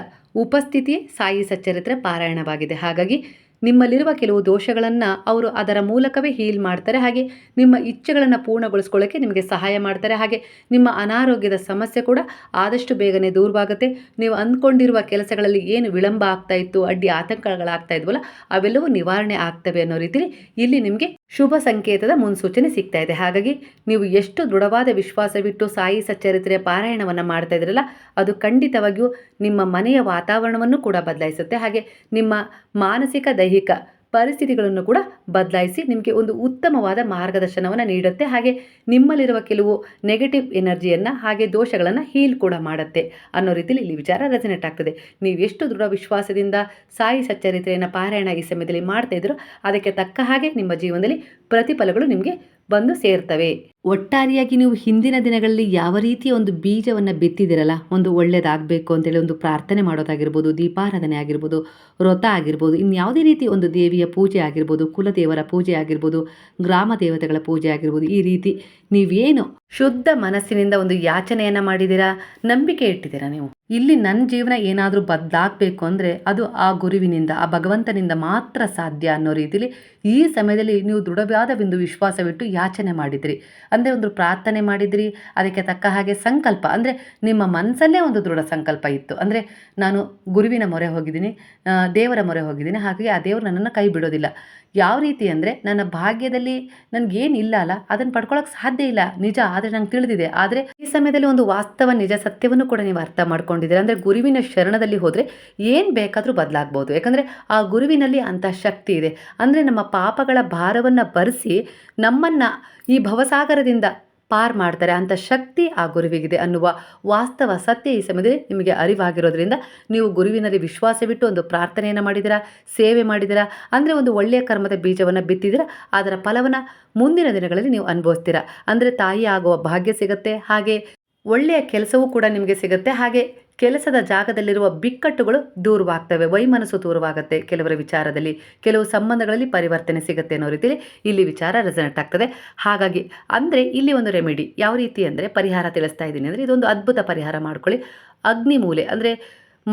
ಉಪಸ್ಥಿತಿ ಸಾಯಿ ಸಚ್ಚರಿತ್ರೆ ಪಾರಾಯಣವಾಗಿದೆ. ಹಾಗಾಗಿ ನಿಮ್ಮಲ್ಲಿರುವ ಕೆಲವು ದೋಷಗಳನ್ನು ಅವರು ಅದರ ಮೂಲಕವೇ ಹೀಲ್ ಮಾಡ್ತಾರೆ. ಹಾಗೆ ನಿಮ್ಮ ಇಚ್ಛೆಗಳನ್ನು ಪೂರ್ಣಗೊಳಿಸ್ಕೊಳ್ಳೋಕ್ಕೆ ನಿಮಗೆ ಸಹಾಯ ಮಾಡ್ತಾರೆ. ಹಾಗೆ ನಿಮ್ಮ ಅನಾರೋಗ್ಯದ ಸಮಸ್ಯೆ ಕೂಡ ಆದಷ್ಟು ಬೇಗನೆ ದೂರವಾಗುತ್ತೆ. ನೀವು ಅಂದ್ಕೊಂಡಿರುವ ಕೆಲಸಗಳಲ್ಲಿ ಏನು ವಿಳಂಬ ಆಗ್ತಾ ಇತ್ತು, ಅಡ್ಡಿ ಆತಂಕಗಳಾಗ್ತಾ ಇದ್ವಲ್ಲ, ಅವೆಲ್ಲವೂ ನಿವಾರಣೆ ಆಗ್ತವೆ ಅನ್ನೋ ರೀತಿಯಲ್ಲಿ ಇಲ್ಲಿ ನಿಮಗೆ ಶುಭ ಸಂಕೇತದ ಮುನ್ಸೂಚನೆ ಸಿಗ್ತಾ ಇದೆ. ಹಾಗಾಗಿ ನೀವು ಎಷ್ಟು ದೃಢವಾದ ವಿಶ್ವಾಸವಿಟ್ಟು ಸಾಯಿ ಸಚ್ಚರಿತ್ರೆಯ ಪಾರಾಯಣವನ್ನು ಮಾಡ್ತಾ ಇದ್ರಲ್ಲ, ಅದು ಖಂಡಿತವಾಗಿಯೂ ನಿಮ್ಮ ಮನೆಯ ವಾತಾವರಣವನ್ನು ಕೂಡ ಬದಲಾಯಿಸುತ್ತೆ. ಹಾಗೆ ನಿಮ್ಮ ಮಾನಸಿಕ ದೈಹಿಕ ಪರಿಸ್ಥಿತಿಗಳನ್ನು ಕೂಡ ಬದಲಾಯಿಸಿ ನಿಮಗೆ ಒಂದು ಉತ್ತಮವಾದ ಮಾರ್ಗದರ್ಶನವನ್ನು ನೀಡುತ್ತೆ. ಹಾಗೆ ನಿಮ್ಮಲ್ಲಿರುವ ಕೆಲವು ನೆಗೆಟಿವ್ ಎನರ್ಜಿಯನ್ನು ಹಾಗೆ ದೋಷಗಳನ್ನು ಹೀಲ್ ಕೂಡ ಮಾಡುತ್ತೆ ಅನ್ನೋ ರೀತಿಯಲ್ಲಿ ಇಲ್ಲಿ ವಿಚಾರ ರೆಸನೇಟ್ ಆಗ್ತದೆ. ನೀವು ಎಷ್ಟು ದೃಢ ವಿಶ್ವಾಸದಿಂದ ಸಾಯಿ ಸಚ್ಚರಿತ್ರೆಯನ್ನು ಪಾರಾಯಣ ಈ ಸಮಯದಲ್ಲಿ ಮಾಡ್ತಾ ಅದಕ್ಕೆ ತಕ್ಕ ಹಾಗೆ ನಿಮ್ಮ ಜೀವನದಲ್ಲಿ ಪ್ರತಿಫಲಗಳು ನಿಮಗೆ ಬಂದು ಸೇರ್ತವೆ. ಒಟ್ಟಾರೆಯಾಗಿ ನೀವು ಹಿಂದಿನ ದಿನಗಳಲ್ಲಿ ಯಾವ ರೀತಿಯ ಒಂದು ಬೀಜವನ್ನು ಬಿತ್ತಿದಿರಲ್ಲ, ಒಂದು ಒಳ್ಳೆಯದಾಗಬೇಕು ಅಂತೇಳಿ ಒಂದು ಪ್ರಾರ್ಥನೆ ಮಾಡೋದಾಗಿರ್ಬೋದು, ದೀಪಾರಾಧನೆ ಆಗಿರ್ಬೋದು, ವ್ರತ ಆಗಿರ್ಬೋದು, ಇನ್ಯಾವುದೇ ರೀತಿ ಒಂದು ದೇವಿಯ ಪೂಜೆ ಆಗಿರ್ಬೋದು, ಕುಲದೇವರ ಪೂಜೆ ಆಗಿರ್ಬೋದು, ಗ್ರಾಮ ದೇವತೆಗಳ ಪೂಜೆ ಆಗಿರ್ಬೋದು, ಈ ರೀತಿ ನೀವೇನು ಶುದ್ಧ ಮನಸ್ಸಿನಿಂದ ಒಂದು ಯಾಚನೆಯನ್ನು ಮಾಡಿದಿರಾ ನಂಬಿಕೆ ಇಟ್ಟಿದ್ದೀರಾ ನೀವು? ಇಲ್ಲಿ ನನ್ನ ಜೀವನ ಏನಾದರೂ ಬದಲಾಗಬೇಕು ಅಂದರೆ ಅದು ಆ ಗುರುವಿನಿಂದ, ಆ ಭಗವಂತನಿಂದ ಮಾತ್ರ ಸಾಧ್ಯ ಅನ್ನೋ ರೀತಿಲಿ ಈ ಸಮಯದಲ್ಲಿ ನೀವು ದೃಢವಾದ ಒಂದು ವಿಶ್ವಾಸವಿಟ್ಟು ಯಾಚನೆ ಮಾಡಿದ್ರಿ. ಅಂದರೆ ಒಂದು ಪ್ರಾರ್ಥನೆ ಮಾಡಿದ್ರಿ, ಅದಕ್ಕೆ ತಕ್ಕ ಹಾಗೆ ಸಂಕಲ್ಪ. ಅಂದರೆ ನಿಮ್ಮ ಮನಸ್ಸಲ್ಲೇ ಒಂದು ದೃಢ ಸಂಕಲ್ಪ ಇತ್ತು. ಅಂದರೆ ನಾನು ಗುರುವಿನ ಮೊರೆ ಹೋಗಿದ್ದೀನಿ ದೇವರ ಮೊರೆ ಹೋಗಿದ್ದೀನಿ, ಹಾಗಾಗಿ ಆ ದೇವರು ನನ್ನನ್ನು ಕೈ ಬಿಡೋದಿಲ್ಲ. ಯಾವ ರೀತಿ ಅಂದರೆ ನನ್ನ ಭಾಗ್ಯದಲ್ಲಿ ನನಗೇನಿಲ್ಲ ಅಲ್ಲ ಅದನ್ನು ಪಡ್ಕೊಳ್ಳೋಕೆ ಸಾಧ್ಯ ಇಲ್ಲ. ನಿಜ ಆದರೆ ನಂಗೆ ತಿಳಿದಿದೆ. ಆದರೆ ಈ ಸಮಯದಲ್ಲಿ ಒಂದು ವಾಸ್ತವ, ನಿಜ ಸತ್ಯವನ್ನು ಕೂಡ ನೀವು ಅರ್ಥ ಮಾಡ್ಕೊಂಡಿದ್ದೀರ ಅಂದರೆ ಗುರುವಿನ ಶರಣದಲ್ಲಿ ಹೋದರೆ ಏನು ಬೇಕಾದರೂ ಬದಲಾಗ್ಬೋದು. ಯಾಕಂದರೆ ಆ ಗುರುವಿನಲ್ಲಿ ಅಂಥ ಶಕ್ತಿ ಇದೆ. ಅಂದರೆ ನಮ್ಮ ಪಾಪಗಳ ಭಾರವನ್ನು ಭರಿಸಿ ನಮ್ಮನ್ನು ಈ ಭವಸಾಗರದಿಂದ ಪಾರ್ ಮಾಡ್ತಾರೆ. ಅಂಥ ಶಕ್ತಿ ಆ ಗುರುವಿಗಿದೆ ಅನ್ನುವ ವಾಸ್ತವ ಸತ್ಯ ಈ ಸಮಯದಲ್ಲಿ ನಿಮಗೆ ಅರಿವಾಗಿರೋದ್ರಿಂದ ನೀವು ಗುರುವಿನಲ್ಲಿ ವಿಶ್ವಾಸವಿಟ್ಟು ಒಂದು ಪ್ರಾರ್ಥನೆಯನ್ನು ಮಾಡಿದಿರಾ ಸೇವೆ ಮಾಡಿದಿರಾ ಅಂದರೆ ಒಂದು ಒಳ್ಳೆಯ ಕರ್ಮದ ಬೀಜವನ್ನು ಬಿತ್ತಿದಿರಾ ಅದರ ಫಲವನ್ನು ಮುಂದಿನ ದಿನಗಳಲ್ಲಿ ನೀವು ಅನುಭವಿಸ್ತೀರಾ? ಅಂದರೆ ತಾಯಿ ಆಗುವ ಭಾಗ್ಯ ಸಿಗುತ್ತೆ, ಹಾಗೆ ಒಳ್ಳೆಯ ಕೆಲಸವೂ ಕೂಡ ನಿಮಗೆ ಸಿಗುತ್ತೆ, ಹಾಗೆ ಕೆಲಸದ ಜಾಗದಲ್ಲಿರುವ ಬಿಕ್ಕಟ್ಟುಗಳು ದೂರವಾಗ್ತವೆ. ವೈಮನಸ್ಸು ದೂರವಾಗುತ್ತೆ ಕೆಲವರ ವಿಚಾರದಲ್ಲಿ. ಕೆಲವು ಸಂಬಂಧಗಳಲ್ಲಿ ಪರಿವರ್ತನೆ ಸಿಗುತ್ತೆ ಅನ್ನೋ ರೀತಿಯಲ್ಲಿ ಇಲ್ಲಿ ವಿಚಾರ ರೆಸನೆಟ್ ಆಗ್ತದೆ. ಹಾಗಾಗಿ ಅಂದರೆ ಇಲ್ಲಿ ಒಂದು ರೆಮಿಡಿ ಯಾವ ರೀತಿ ಅಂದರೆ ಪರಿಹಾರ ತಿಳಿಸ್ತಾ ಇದ್ದೀನಿ ಅಂದರೆ ಇದೊಂದು ಅದ್ಭುತ ಪರಿಹಾರ ಮಾಡ್ಕೊಳ್ಳಿ. ಅಗ್ನಿಮೂಲೆ ಅಂದರೆ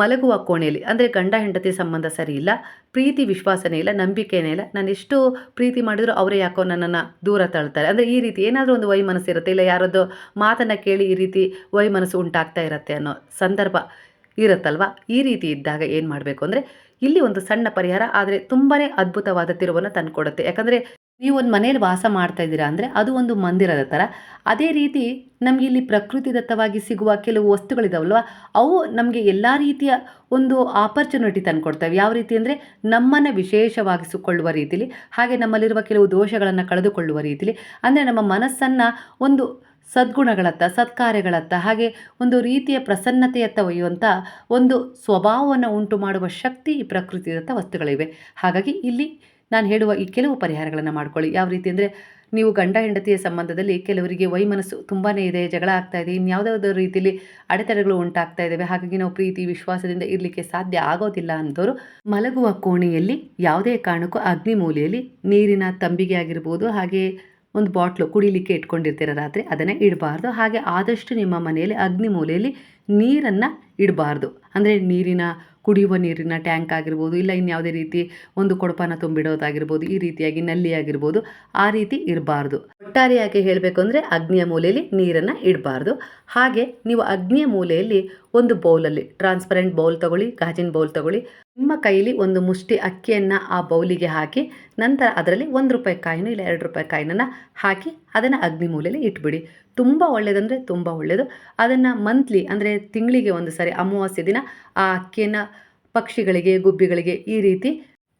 ಮಲಗುವ ಕೋಣೆಯಲ್ಲಿ, ಅಂದರೆ ಗಂಡ ಹೆಂಡತಿ ಸಂಬಂಧ ಸರಿ ಇಲ್ಲ, ಪ್ರೀತಿ ವಿಶ್ವಾಸನೇ ಇಲ್ಲ, ನಂಬಿಕೆನೇ ಇಲ್ಲ, ನಾನು ಎಷ್ಟು ಪ್ರೀತಿ ಮಾಡಿದರೂ ಅವರೇ ಯಾಕೋ ನನ್ನನ್ನು ದೂರ ತಳ್ತಾರೆ. ಅಂದರೆ ಈ ರೀತಿ ಏನಾದರೂ ಒಂದು ವೈಮನಸ್ಸು ಇರುತ್ತೆ, ಇಲ್ಲ ಯಾರದ್ದು ಮಾತನ್ನು ಕೇಳಿ ಈ ರೀತಿ ವೈಮನಸ್ಸು ಉಂಟಾಗ್ತಾ ಇರುತ್ತೆ ಅನ್ನೋ ಸಂದರ್ಭ ಇರುತ್ತಲ್ವ? ಈ ರೀತಿ ಇದ್ದಾಗ ಏನು ಮಾಡಬೇಕು ಅಂದರೆ, ಇಲ್ಲಿ ಒಂದು ಸಣ್ಣ ಪರಿಹಾರ, ಆದರೆ ತುಂಬಾ ಅದ್ಭುತವಾದ ತಿರುವನ್ನು ತಂದುಕೊಡುತ್ತೆ. ಯಾಕಂದರೆ ನೀವು ಒಂದು ಮನೇಲಿ ವಾಸ ಮಾಡ್ತಾ ಇದ್ದೀರಾ ಅಂದರೆ ಅದು ಒಂದು ಮಂದಿರದ ಥರ ಅದೇ ರೀತಿ ನಮಗೆ ಇಲ್ಲಿ ಪ್ರಕೃತಿದತ್ತವಾಗಿ ಸಿಗುವ ಕೆಲವು ವಸ್ತುಗಳಿದಾವಲ್ವ, ಅವು ನಮಗೆ ಎಲ್ಲ ರೀತಿಯ ಒಂದು ಆಪರ್ಚುನಿಟಿ ತಂದುಕೊಡ್ತವೆ. ಯಾವ ರೀತಿ ಅಂದರೆ ನಮ್ಮನ್ನು ವಿಶೇಷವಾಗಿಸಿಕೊಳ್ಳುವ ರೀತಿಲಿ, ಹಾಗೆ ನಮ್ಮಲ್ಲಿರುವ ಕೆಲವು ದೋಷಗಳನ್ನು ಕಳೆದುಕೊಳ್ಳುವ ರೀತಿಲಿ. ಅಂದರೆ ನಮ್ಮ ಮನಸ್ಸನ್ನು ಒಂದು ಸದ್ಗುಣಗಳತ್ತ, ಸತ್ಕಾರ್ಯಗಳತ್ತ, ಹಾಗೆ ಒಂದು ರೀತಿಯ ಪ್ರಸನ್ನತೆಯತ್ತ ಒಯ್ಯುವಂಥ ಒಂದು ಸ್ವಭಾವವನ್ನು ಉಂಟು ಮಾಡುವ ಶಕ್ತಿ ಈ ಪ್ರಕೃತಿದತ್ತ ವಸ್ತುಗಳಿವೆ. ಹಾಗಾಗಿ ಇಲ್ಲಿ ನಾನು ಹೇಳುವ ಈ ಕೆಲವು ಪರಿಹಾರಗಳನ್ನು ಮಾಡ್ಕೊಳ್ಳಿ. ಯಾವ ರೀತಿ ಅಂದರೆ, ನೀವು ಗಂಡ ಹೆಂಡತಿಯ ಸಂಬಂಧದಲ್ಲಿ ಕೆಲವರಿಗೆ ವೈಮನಸ್ಸು ತುಂಬಾ ಇದೆ, ಜಗಳ ಆಗ್ತಾ ಇದೆ, ಇನ್ಯಾವುದಾದ್ರೂ ರೀತಿಯಲ್ಲಿ ಅಡೆತಡೆಗಳು ಉಂಟಾಗ್ತಾ ಇದ್ದಾವೆ, ಹಾಗಾಗಿ ನಾವು ಪ್ರೀತಿ, ವಿಶ್ವಾಸದಿಂದ ಇರಲಿಕ್ಕೆ ಸಾಧ್ಯ ಆಗೋದಿಲ್ಲ ಅಂತವರು ಮಲಗುವ ಕೋಣೆಯಲ್ಲಿ ಯಾವುದೇ ಕಾರಣಕ್ಕೂ ಅಗ್ನಿ ಮೂಲೆಯಲ್ಲಿ ನೀರಿನ ತಂಬಿಗೆ ಆಗಿರ್ಬೋದು ಹಾಗೆ ಒಂದು ಬಾಟ್ಲು ಕುಡಿಲಿಕ್ಕೆ ಇಟ್ಕೊಂಡಿರ್ತೀರ ರಾತ್ರಿ, ಅದನ್ನು ಇಡಬಾರ್ದು. ಹಾಗೆ ಆದಷ್ಟು ನಿಮ್ಮ ಮನೆಯಲ್ಲಿ ಅಗ್ನಿ ಮೂಲೆಯಲ್ಲಿ ನೀರನ್ನು ಇಡಬಾರ್ದು. ಅಂದರೆ ನೀರಿನ, ಕುಡಿಯುವ ನೀರಿನ ಟ್ಯಾಂಕ್ ಆಗಿರ್ಬೋದು, ಇಲ್ಲ ಇನ್ಯಾವುದೇ ರೀತಿ ಒಂದು ಕೊಡಪಾನ ತುಂಬಿಡೋದಾಗಿರ್ಬೋದು, ಈ ರೀತಿಯಾಗಿ ನಲ್ಲಿ ಆಗಿರ್ಬೋದು ಆ ರೀತಿ ಇರಬಾರ್ದು. ಒಟ್ಟಾರೆಯಾಗಿ ಹೇಳಬೇಕು ಅಂದರೆ ಅಗ್ನಿಯ ಮೂಲೆಯಲ್ಲಿ ನೀರನ್ನು ಇಡಬಾರ್ದು. ಹಾಗೆ ನೀವು ಅಗ್ನಿಯ ಮೂಲೆಯಲ್ಲಿ ಒಂದು ಬೌಲಲ್ಲಿ ಟ್ರಾನ್ಸ್ಪರೆಂಟ್ ಬೌಲ್ ತಗೊಳ್ಳಿ, ಗಾಜಿನ ಬೌಲ್ ತಗೊಳ್ಳಿ ನಿಮ್ಮ ಕೈಲಿ ಒಂದು ಮುಷ್ಟಿ ಅಕ್ಕಿಯನ್ನು ಆ ಬೌಲಿಗೆ ಹಾಕಿ, ನಂತರ ಅದರಲ್ಲಿ ಒಂದು ರೂಪಾಯಿ ಕಾಯಿನೂ ಇಲ್ಲ ಎರಡು ರೂಪಾಯಿ ಕಾಯಿನನ್ನು ಹಾಕಿ ಅದನ್ನು ಅಗ್ನಿ ಮೂಲೆಯಲ್ಲಿ ಇಟ್ಬಿಡಿ. ತುಂಬ ಒಳ್ಳೆಯದಂದರೆ ತುಂಬ ಒಳ್ಳೆಯದು ಅದನ್ನು ಮಂತ್ಲಿ ಅಂದರೆ ತಿಂಗಳಿಗೆ ಒಂದು ಸಾರಿ ಅಮಾವಾಸ್ಯೆ ದಿನ ಆ ಅಕ್ಕಿಯನ್ನು ಪಕ್ಷಿಗಳಿಗೆ, ಗುಬ್ಬಿಗಳಿಗೆ ಈ ರೀತಿ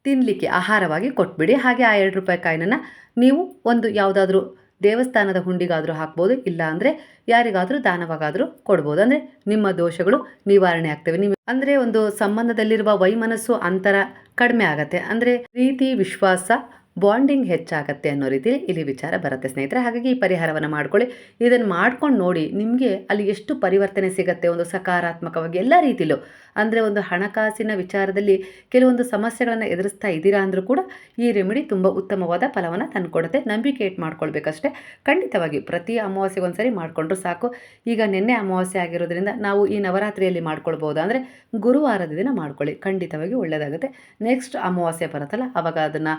ತಿನ್ನಲಿಕ್ಕೆ ಆಹಾರವಾಗಿ ಕೊಟ್ಬಿಡಿ. ಹಾಗೆ ಆ ಎರಡು ರೂಪಾಯಿ ಕಾಯಿನನ್ನು ನೀವು ಒಂದು ಯಾವುದಾದ್ರೂ ದೇವಸ್ಥಾನದ ಹುಂಡಿಗಾದರೂ ಹಾಕ್ಬೋದು, ಇಲ್ಲ ಅಂದರೆ ಯಾರಿಗಾದರೂ ದಾನವಾಗಾದರೂ ಕೊಡ್ಬೋದು. ಅಂದರೆ ನಿಮ್ಮ ದೋಷಗಳು ನಿವಾರಣೆ ಆಗ್ತವೆ. ನಿಮ್ಮ ಅಂದರೆ ಒಂದು ಸಂಬಂಧದಲ್ಲಿರುವ ವೈಮನಸ್ಸು ಅಂತರ ಕಡಿಮೆ ಆಗತ್ತೆ. ಅಂದರೆ ಪ್ರೀತಿ, ವಿಶ್ವಾಸ ಬಾಂಡಿಂಗ್ ಹೆಚ್ಚಾಗತ್ತೆ ಅನ್ನೋ ರೀತಿಯಲ್ಲಿ ಇಲ್ಲಿ ವಿಚಾರ ಬರುತ್ತೆ ಸ್ನೇಹಿತರೆ. ಹಾಗಾಗಿ ಈ ಪರಿಹಾರವನ್ನು ಮಾಡ್ಕೊಳ್ಳಿ. ಇದನ್ನು ಮಾಡ್ಕೊಂಡು ನೋಡಿ ನಿಮಗೆ ಅಲ್ಲಿ ಎಷ್ಟು ಪರಿವರ್ತನೆ ಸಿಗುತ್ತೆ ಒಂದು ಸಕಾರಾತ್ಮಕವಾಗಿ ಎಲ್ಲ ರೀತಿಯಲ್ಲೂ ಅಂದರೆ ಒಂದು ಹಣಕಾಸಿನ ವಿಚಾರದಲ್ಲಿ ಕೆಲವೊಂದು ಸಮಸ್ಯೆಗಳನ್ನು ಎದುರಿಸ್ತಾ ಇದ್ದೀರಾ ಅಂದರೂ ಕೂಡ ಈ ರೆಮಿಡಿ ತುಂಬ ಉತ್ತಮವಾದ ಫಲವನ್ನು ತಂದುಕೊಡುತ್ತೆ. ನಂಬಿಕೆ ಇಟ್ಟು ಮಾಡ್ಕೊಳ್ಬೇಕಷ್ಟೇ. ಖಂಡಿತವಾಗಿ ಪ್ರತಿ ಅಮಾವಾಸ್ಯೆಗೆ ಒಂದ್ಸರಿ ಮಾಡಿಕೊಂಡ್ರೂ ಸಾಕು. ಈಗ ನಿನ್ನೆ ಅಮಾವಾಸ್ಯೆ ಆಗಿರೋದ್ರಿಂದ ನಾವು ಈ ನವರಾತ್ರಿಯಲ್ಲಿ ಮಾಡ್ಕೊಳ್ಬೋದು ಅಂದರೆ ಗುರುವಾರದ ದಿನ ಮಾಡ್ಕೊಳ್ಳಿ. ಖಂಡಿತವಾಗಿ ಒಳ್ಳೆಯದಾಗುತ್ತೆ ನೆಕ್ಸ್ಟ್ ಅಮಾವಾಸ್ಯೆ ಬರುತ್ತಲ್ಲ, ಅವಾಗ ಅದನ್ನು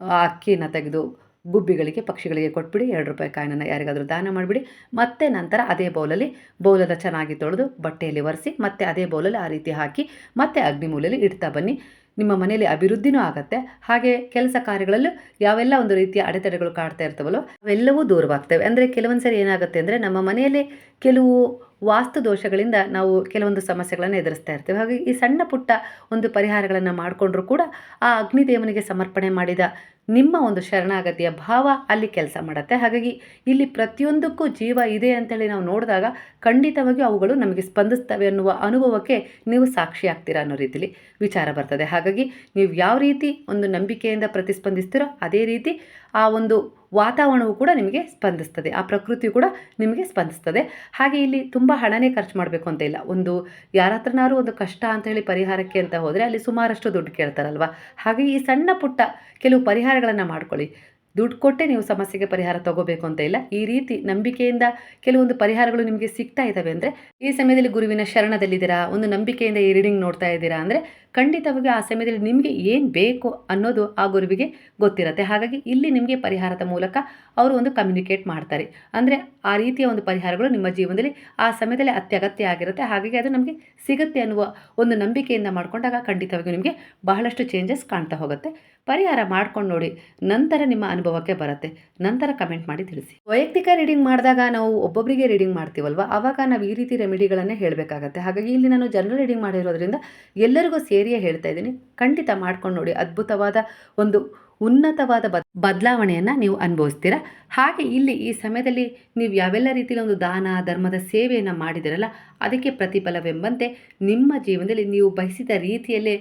ಅಕ್ಕಿನ ತೆಗೆದು ಗುಬ್ಬಿಗಳಿಗೆ, ಪಕ್ಷಿಗಳಿಗೆ ಕೊಟ್ಬಿಡಿ, ಎರಡು ರೂಪಾಯಿ ಕಾಯಿನನ್ನು ಯಾರಿಗಾದರೂ ದಾನ ಮಾಡಿಬಿಡಿ. ಮತ್ತೆ ನಂತರ ಅದೇ ಬೌಲಲ್ಲಿ ಬೌಲದ ಚೆನ್ನಾಗಿ ತೊಳೆದು ಬಟ್ಟೆಯಲ್ಲಿ ಒರೆಸಿ, ಮತ್ತೆ ಅದೇ ಬೌಲಲ್ಲಿ ಆ ರೀತಿ ಹಾಕಿ, ಮತ್ತೆ ಅಗ್ನಿಮೂಲೆಯಲ್ಲಿ ಇಡ್ತಾ ಬನ್ನಿ. ನಿಮ್ಮ ಮನೆಯಲ್ಲಿ ಅಭಿವೃದ್ಧಿನೂ ಆಗುತ್ತೆ. ಹಾಗೆ ಕೆಲಸ ಕಾರ್ಯಗಳಲ್ಲೂ ಯಾವೆಲ್ಲ ಒಂದು ರೀತಿಯ ಅಡೆತಡೆಗಳು ಕಾಡ್ತಾ ಇರ್ತವಲ್ಲೋ ಅವೆಲ್ಲವೂ ದೂರವಾಗ್ತವೆ. ಅಂದರೆ ಕೆಲವೊಂದು ಸರಿ ಏನಾಗುತ್ತೆ ಅಂದರೆ ನಮ್ಮ ಮನೆಯಲ್ಲಿ ಕೆಲವು ವಾಸ್ತು ದೋಷಗಳಿಂದ ನಾವು ಕೆಲವೊಂದು ಸಮಸ್ಯೆಗಳನ್ನು ಎದುರಿಸ್ತಾ ಇರ್ತೇವೆ. ಹಾಗೆ ಈ ಸಣ್ಣ ಪುಟ್ಟ ಒಂದು ಪರಿಹಾರಗಳನ್ನು ಮಾಡಿಕೊಂಡ್ರೂ ಕೂಡ ಆ ಅಗ್ನಿದೇವನಿಗೆ ಸಮರ್ಪಣೆ ಮಾಡಿದ ನಿಮ್ಮ ಒಂದು ಶರಣಾಗತಿಯ ಭಾವ ಅಲ್ಲಿ ಕೆಲಸ ಮಾಡುತ್ತೆ. ಹಾಗಾಗಿ ಇಲ್ಲಿ ಪ್ರತಿಯೊಂದಕ್ಕೂ ಜೀವ ಇದೆ ಅಂತೇಳಿ ನಾವು ನೋಡಿದಾಗ ಖಂಡಿತವಾಗಿಯೂ ಅವುಗಳು ನಮಗೆ ಸ್ಪಂದಿಸ್ತವೆ ಅನ್ನುವ ಅನುಭವಕ್ಕೆ ನೀವು ಸಾಕ್ಷಿ ಆಗ್ತೀರಾ ಅನ್ನೋ ರೀತಿಲಿ ವಿಚಾರ ಬರ್ತದೆ. ಹಾಗಾಗಿ ನೀವು ಯಾವ ರೀತಿ ಒಂದು ನಂಬಿಕೆಯಿಂದ ಪ್ರತಿಸ್ಪಂದಿಸ್ತೀರೋ ಅದೇ ರೀತಿ ಆ ಒಂದು ವಾತಾವರಣವು ಕೂಡ ನಿಮಗೆ ಸ್ಪಂದಿಸ್ತದೆ. ಆ ಪ್ರಕೃತಿ ಕೂಡ ನಿಮಗೆ ಸ್ಪಂದಿಸ್ತದೆ. ಹಾಗೆ ಇಲ್ಲಿ ತುಂಬ ಹಣನೇ ಖರ್ಚು ಮಾಡಬೇಕು ಅಂತ ಇಲ್ಲ. ಒಂದು ಯಾರ ಒಂದು ಕಷ್ಟ ಅಂತ ಹೇಳಿ ಪರಿಹಾರಕ್ಕೆ ಅಂತ ಹೋದರೆ ಅಲ್ಲಿ ಸುಮಾರಷ್ಟು ದುಡ್ಡು ಕೇಳ್ತಾರಲ್ವ? ಹಾಗೆ ಈ ಸಣ್ಣ ಪುಟ್ಟ ಕೆಲವು ಪರಿಹಾರಗಳನ್ನು ಮಾಡ್ಕೊಳ್ಳಿ. ದುಡ್ಡು ಕೊಟ್ಟೆ ನೀವು ಸಮಸ್ಯೆಗೆ ಪರಿಹಾರ ತಗೋಬೇಕು ಅಂತ ಇಲ್ಲ. ಈ ರೀತಿ ನಂಬಿಕೆಯಿಂದ ಕೆಲವೊಂದು ಪರಿಹಾರಗಳು ನಿಮಗೆ ಸಿಗ್ತಾ ಇದ್ದಾವೆ ಅಂದರೆ ಈ ಸಮಯದಲ್ಲಿ ಗುರುವಿನ ಶರಣದಲ್ಲಿದ್ದೀರಾ? ಒಂದು ನಂಬಿಕೆಯಿಂದ ಈ ರೀಡಿಂಗ್ ನೋಡ್ತಾ ಇದ್ದೀರಾ ಅಂದರೆ ಖಂಡಿತವಾಗಿ ಆ ಸಮಯದಲ್ಲಿ ನಿಮಗೆ ಏನು ಬೇಕು ಅನ್ನೋದು ಆ ಗುರುವಿಗೆ ಗೊತ್ತಿರುತ್ತೆ. ಹಾಗಾಗಿ ಇಲ್ಲಿ ನಿಮಗೆ ಪರಿಹಾರದ ಮೂಲಕ ಅವರು ಒಂದು ಕಮ್ಯುನಿಕೇಟ್ ಮಾಡ್ತಾರೆ. ಅಂದರೆ ಆ ರೀತಿಯ ಒಂದು ಪರಿಹಾರಗಳು ನಿಮ್ಮ ಜೀವನದಲ್ಲಿ ಆ ಸಮಯದಲ್ಲಿ ಅತ್ಯಗತ್ಯ ಆಗಿರುತ್ತೆ. ಹಾಗಾಗಿ ಅದು ನಮಗೆ ಸಿಗುತ್ತೆ ಅನ್ನುವ ಒಂದು ನಂಬಿಕೆಯಿಂದ ಮಾಡಿಕೊಂಡಾಗ ಖಂಡಿತವಾಗಿಯೂ ನಿಮಗೆ ಬಹಳಷ್ಟು ಚೇಂಜಸ್ ಕಾಣ್ತಾ ಹೋಗುತ್ತೆ. ಪರಿಹಾರ ಮಾಡ್ಕೊಂಡು ನೋಡಿ, ನಂತರ ನಿಮ್ಮ ಅನುಭವಕ್ಕೆ ಬರುತ್ತೆ. ನಂತರ ಕಮೆಂಟ್ ಮಾಡಿ ತಿಳಿಸಿ. ವೈಯಕ್ತಿಕ ರೀಡಿಂಗ್ ಮಾಡಿದಾಗ ನಾವು ಒಬ್ಬೊಬ್ಬರಿಗೆ ರೀಡಿಂಗ್ ಮಾಡ್ತೀವಲ್ವ? ಆವಾಗ ನಾವು ಈ ರೀತಿ ರೆಮಿಡಿಗಳನ್ನೇ ಹೇಳಬೇಕಾಗತ್ತೆ. ಹಾಗಾಗಿ ಇಲ್ಲಿ ನಾನು ಜನರಲ್ ರೀಡಿಂಗ್ ಮಾಡಿರೋದ್ರಿಂದ ಎಲ್ಲರಿಗೂ ಸೇರಿಯೇ ಹೇಳ್ತಾ ಇದ್ದೀನಿ. ಖಂಡಿತ ಮಾಡ್ಕೊಂಡು ನೋಡಿ. ಅದ್ಭುತವಾದ ಒಂದು ಉನ್ನತವಾದ ಬದ್, ಬದಲಾವಣೆಯನ್ನು ನೀವು ಅನುಭವಿಸ್ತೀರಾ? ಹಾಗೆ ಇಲ್ಲಿ ಈ ಸಮಯದಲ್ಲಿ ನೀವು ಯಾವೆಲ್ಲ ರೀತಿಯಲ್ಲಿ ಒಂದು ದಾನ, ಧರ್ಮದ ಸೇವೆಯನ್ನು ಮಾಡಿದಿರಲ್ಲ, ಅದಕ್ಕೆ ಪ್ರತಿಫಲವೆಂಬಂತೆ ನಿಮ್ಮ ಜೀವನದಲ್ಲಿ ನೀವು ಬಯಸಿದ ರೀತಿಯಲ್ಲೇ